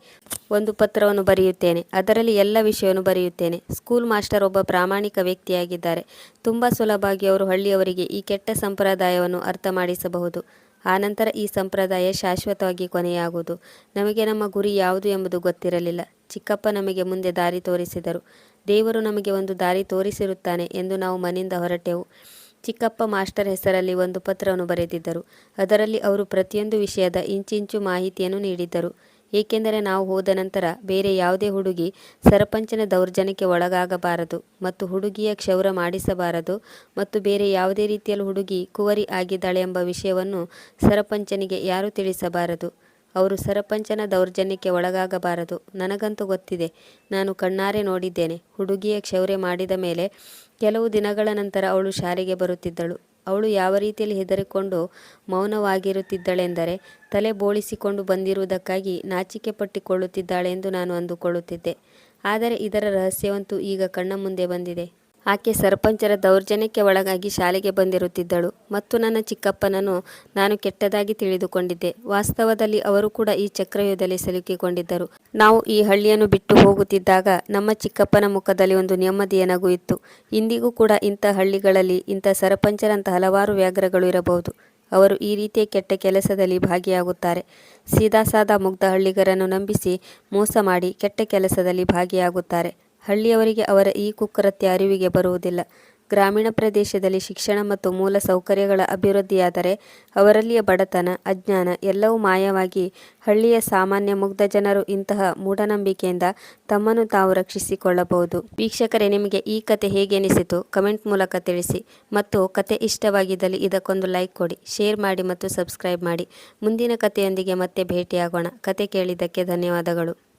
ಒಂದು ಪತ್ರವನ್ನು ಬರೆಯುತ್ತೇನೆ. ಅದರಲ್ಲಿ ಎಲ್ಲ ವಿಷಯವನ್ನು ಬರೆಯುತ್ತೇನೆ. ಸ್ಕೂಲ್ ಮಾಸ್ಟರ್ ಒಬ್ಬ ಪ್ರಾಮಾಣಿಕ ವ್ಯಕ್ತಿಯಾಗಿದ್ದಾರೆ. ತುಂಬ ಸುಲಭವಾಗಿ ಅವರು ಹಳ್ಳಿಯವರಿಗೆ ಈ ಕೆಟ್ಟ ಸಂಪ್ರದಾಯವನ್ನು ಅರ್ಥ ಮಾಡಿಸಬಹುದು ಆನಂತರ ಈ ಸಂಪ್ರದಾಯ ಶಾಶ್ವತವಾಗಿ ಕೊನೆಯಾಗುವುದು. ನಮಗೆ ನಮ್ಮ ಗುರಿ ಯಾವುದು ಎಂಬುದು ಗೊತ್ತಿರಲಿಲ್ಲ. ಚಿಕ್ಕಪ್ಪ ನಮಗೆ ಮುಂದೆ ದಾರಿ ತೋರಿಸಿದರು. ದೇವರು ನಮಗೆ ಒಂದು ದಾರಿ ತೋರಿಸಿರುತ್ತಾನೆ ಎಂದು ನಾವು ಮನೆಯಿಂದ ಹೊರಟೆವು. ಚಿಕ್ಕಪ್ಪ ಮಾಸ್ಟರ್ ಹೆಸರಲ್ಲಿ ಒಂದು ಪತ್ರವನ್ನು ಬರೆದಿದ್ದರು. ಅದರಲ್ಲಿ ಅವರು ಪ್ರತಿಯೊಂದು ವಿಷಯದ ಇಂಚಿಂಚು ಮಾಹಿತಿಯನ್ನು ನೀಡಿದ್ದರು. ಏಕೆಂದರೆ ನಾವು ಹೋದ ನಂತರ ಬೇರೆ ಯಾವುದೇ ಹುಡುಗಿ ಸರಪಂಚನ ದೌರ್ಜನ್ಯಕ್ಕೆ ಒಳಗಾಗಬಾರದು ಮತ್ತು ಹುಡುಗಿಯ ಕ್ಷೌರ ಮಾಡಿಸಬಾರದು ಮತ್ತು ಬೇರೆ ಯಾವುದೇ ರೀತಿಯಲ್ಲಿ ಹುಡುಗಿ ಕುವರಿ ಆಗಿದ್ದಾಳೆ ಎಂಬ ವಿಷಯವನ್ನು ಸರಪಂಚನಿಗೆ ಯಾರೂ ತಿಳಿಸಬಾರದು. ಅವರು ಸರಪಂಚನ ದೌರ್ಜನ್ಯಕ್ಕೆ ಒಳಗಾಗಬಾರದು. ನನಗಂತೂ ಗೊತ್ತಿದೆ. ನಾನು ಕಣ್ಣಾರೆ ನೋಡಿದ್ದೇನೆ. ಹುಡುಗಿಯ ಕ್ಷೌರೆ ಮಾಡಿದ ಮೇಲೆ ಕೆಲವು ದಿನಗಳ ನಂತರ ಅವಳು ಶಾಲೆಗೆ ಬರುತ್ತಿದ್ದಳು. ಅವಳು ಯಾವ ರೀತಿಯಲ್ಲಿ ಹೆದರಿಕೊಂಡು ಮೌನವಾಗಿರುತ್ತಿದ್ದಳೆಂದರೆ ತಲೆ ಬೋಳಿಸಿಕೊಂಡು ಬಂದಿರುವುದಕ್ಕಾಗಿ ನಾಚಿಕೆ ಪಟ್ಟಿಕೊಳ್ಳುತ್ತಿದ್ದಾಳೆ ಎಂದು ನಾನು ಅಂದುಕೊಳ್ಳುತ್ತಿದ್ದೆ. ಆದರೆ ಇದರ ರಹಸ್ಯವಂತೂ ಈಗ ಕಣ್ಣ ಮುಂದೆ ಬಂದಿದೆ. ಆಕೆ ಸರ್ಪಂಚರ ದೌರ್ಜನ್ಯಕ್ಕೆ ಒಳಗಾಗಿ ಶಾಲೆಗೆ ಬಂದಿರುತ್ತಿದ್ದಳು. ಮತ್ತು ನನ್ನ ಚಿಕ್ಕಪ್ಪನನ್ನು ನಾನು ಕೆಟ್ಟದಾಗಿ ತಿಳಿದುಕೊಂಡಿದ್ದೆ. ವಾಸ್ತವದಲ್ಲಿ ಅವರು ಕೂಡ ಈ ಚಕ್ರವ್ಯೂಹದಲ್ಲಿ ಸಿಲುಕಿಕೊಂಡಿದ್ದರು. ನಾವು ಈ ಹಳ್ಳಿಯನ್ನು ಬಿಟ್ಟು ಹೋಗುತ್ತಿದ್ದಾಗ ನಮ್ಮ ಚಿಕ್ಕಪ್ಪನ ಮುಖದಲ್ಲಿ ಒಂದು ನೆಮ್ಮದಿಯ ನಗು ಇತ್ತು. ಇಂದಿಗೂ ಕೂಡ ಇಂಥ ಹಳ್ಳಿಗಳಲ್ಲಿ ಇಂಥ ಸರಪಂಚರಂಥ ಹಲವಾರು ವ್ಯಾಘ್ರಗಳು ಇರಬಹುದು. ಅವರು ಈ ರೀತಿಯ ಕೆಟ್ಟ ಕೆಲಸದಲ್ಲಿ ಭಾಗಿಯಾಗುತ್ತಾರೆ. ಸೀದಾ ಸಾದಾ ಮುಗ್ಧ ಹಳ್ಳಿಗರನ್ನು ನಂಬಿಸಿ ಮೋಸ ಮಾಡಿ ಕೆಟ್ಟ ಕೆಲಸದಲ್ಲಿ ಭಾಗಿಯಾಗುತ್ತಾರೆ. ಹಳ್ಳಿಯವರಿಗೆ ಅವರ ಈ ಕುಕೃತ್ಯ ಅರಿವಿಗೆ ಬರುವುದಿಲ್ಲ. ಗ್ರಾಮೀಣ ಪ್ರದೇಶದಲ್ಲಿ ಶಿಕ್ಷಣ ಮತ್ತು ಮೂಲ ಸೌಕರ್ಯಗಳ ಅಭಿವೃದ್ಧಿಯಾದರೆ ಅವರಲ್ಲಿಯ ಬಡತನ, ಅಜ್ಞಾನ ಎಲ್ಲವೂ ಮಾಯವಾಗಿ ಹಳ್ಳಿಯ ಸಾಮಾನ್ಯ ಮುಗ್ಧ ಜನರು ಇಂತಹ ಮೂಢನಂಬಿಕೆಯಿಂದ ತಮ್ಮನ್ನು ತಾವು ರಕ್ಷಿಸಿಕೊಳ್ಳಬಹುದು. ವೀಕ್ಷಕರೇ, ನಿಮಗೆ ಈ ಕತೆ ಹೇಗೆ ಅನಿಸಿತು ಕಮೆಂಟ್ ಮೂಲಕ ತಿಳಿಸಿ ಮತ್ತು ಕತೆ ಇಷ್ಟವಾಗಿದ್ದಲ್ಲಿ ಇದಕ್ಕೊಂದು ಲೈಕ್ ಕೊಡಿ, ಶೇರ್ ಮಾಡಿ ಮತ್ತು ಸಬ್ಸ್ಕ್ರೈಬ್ ಮಾಡಿ. ಮುಂದಿನ ಕಥೆಯೊಂದಿಗೆ ಮತ್ತೆ ಭೇಟಿಯಾಗೋಣ. ಕತೆ ಕೇಳಿದ್ದಕ್ಕೆ ಧನ್ಯವಾದಗಳು.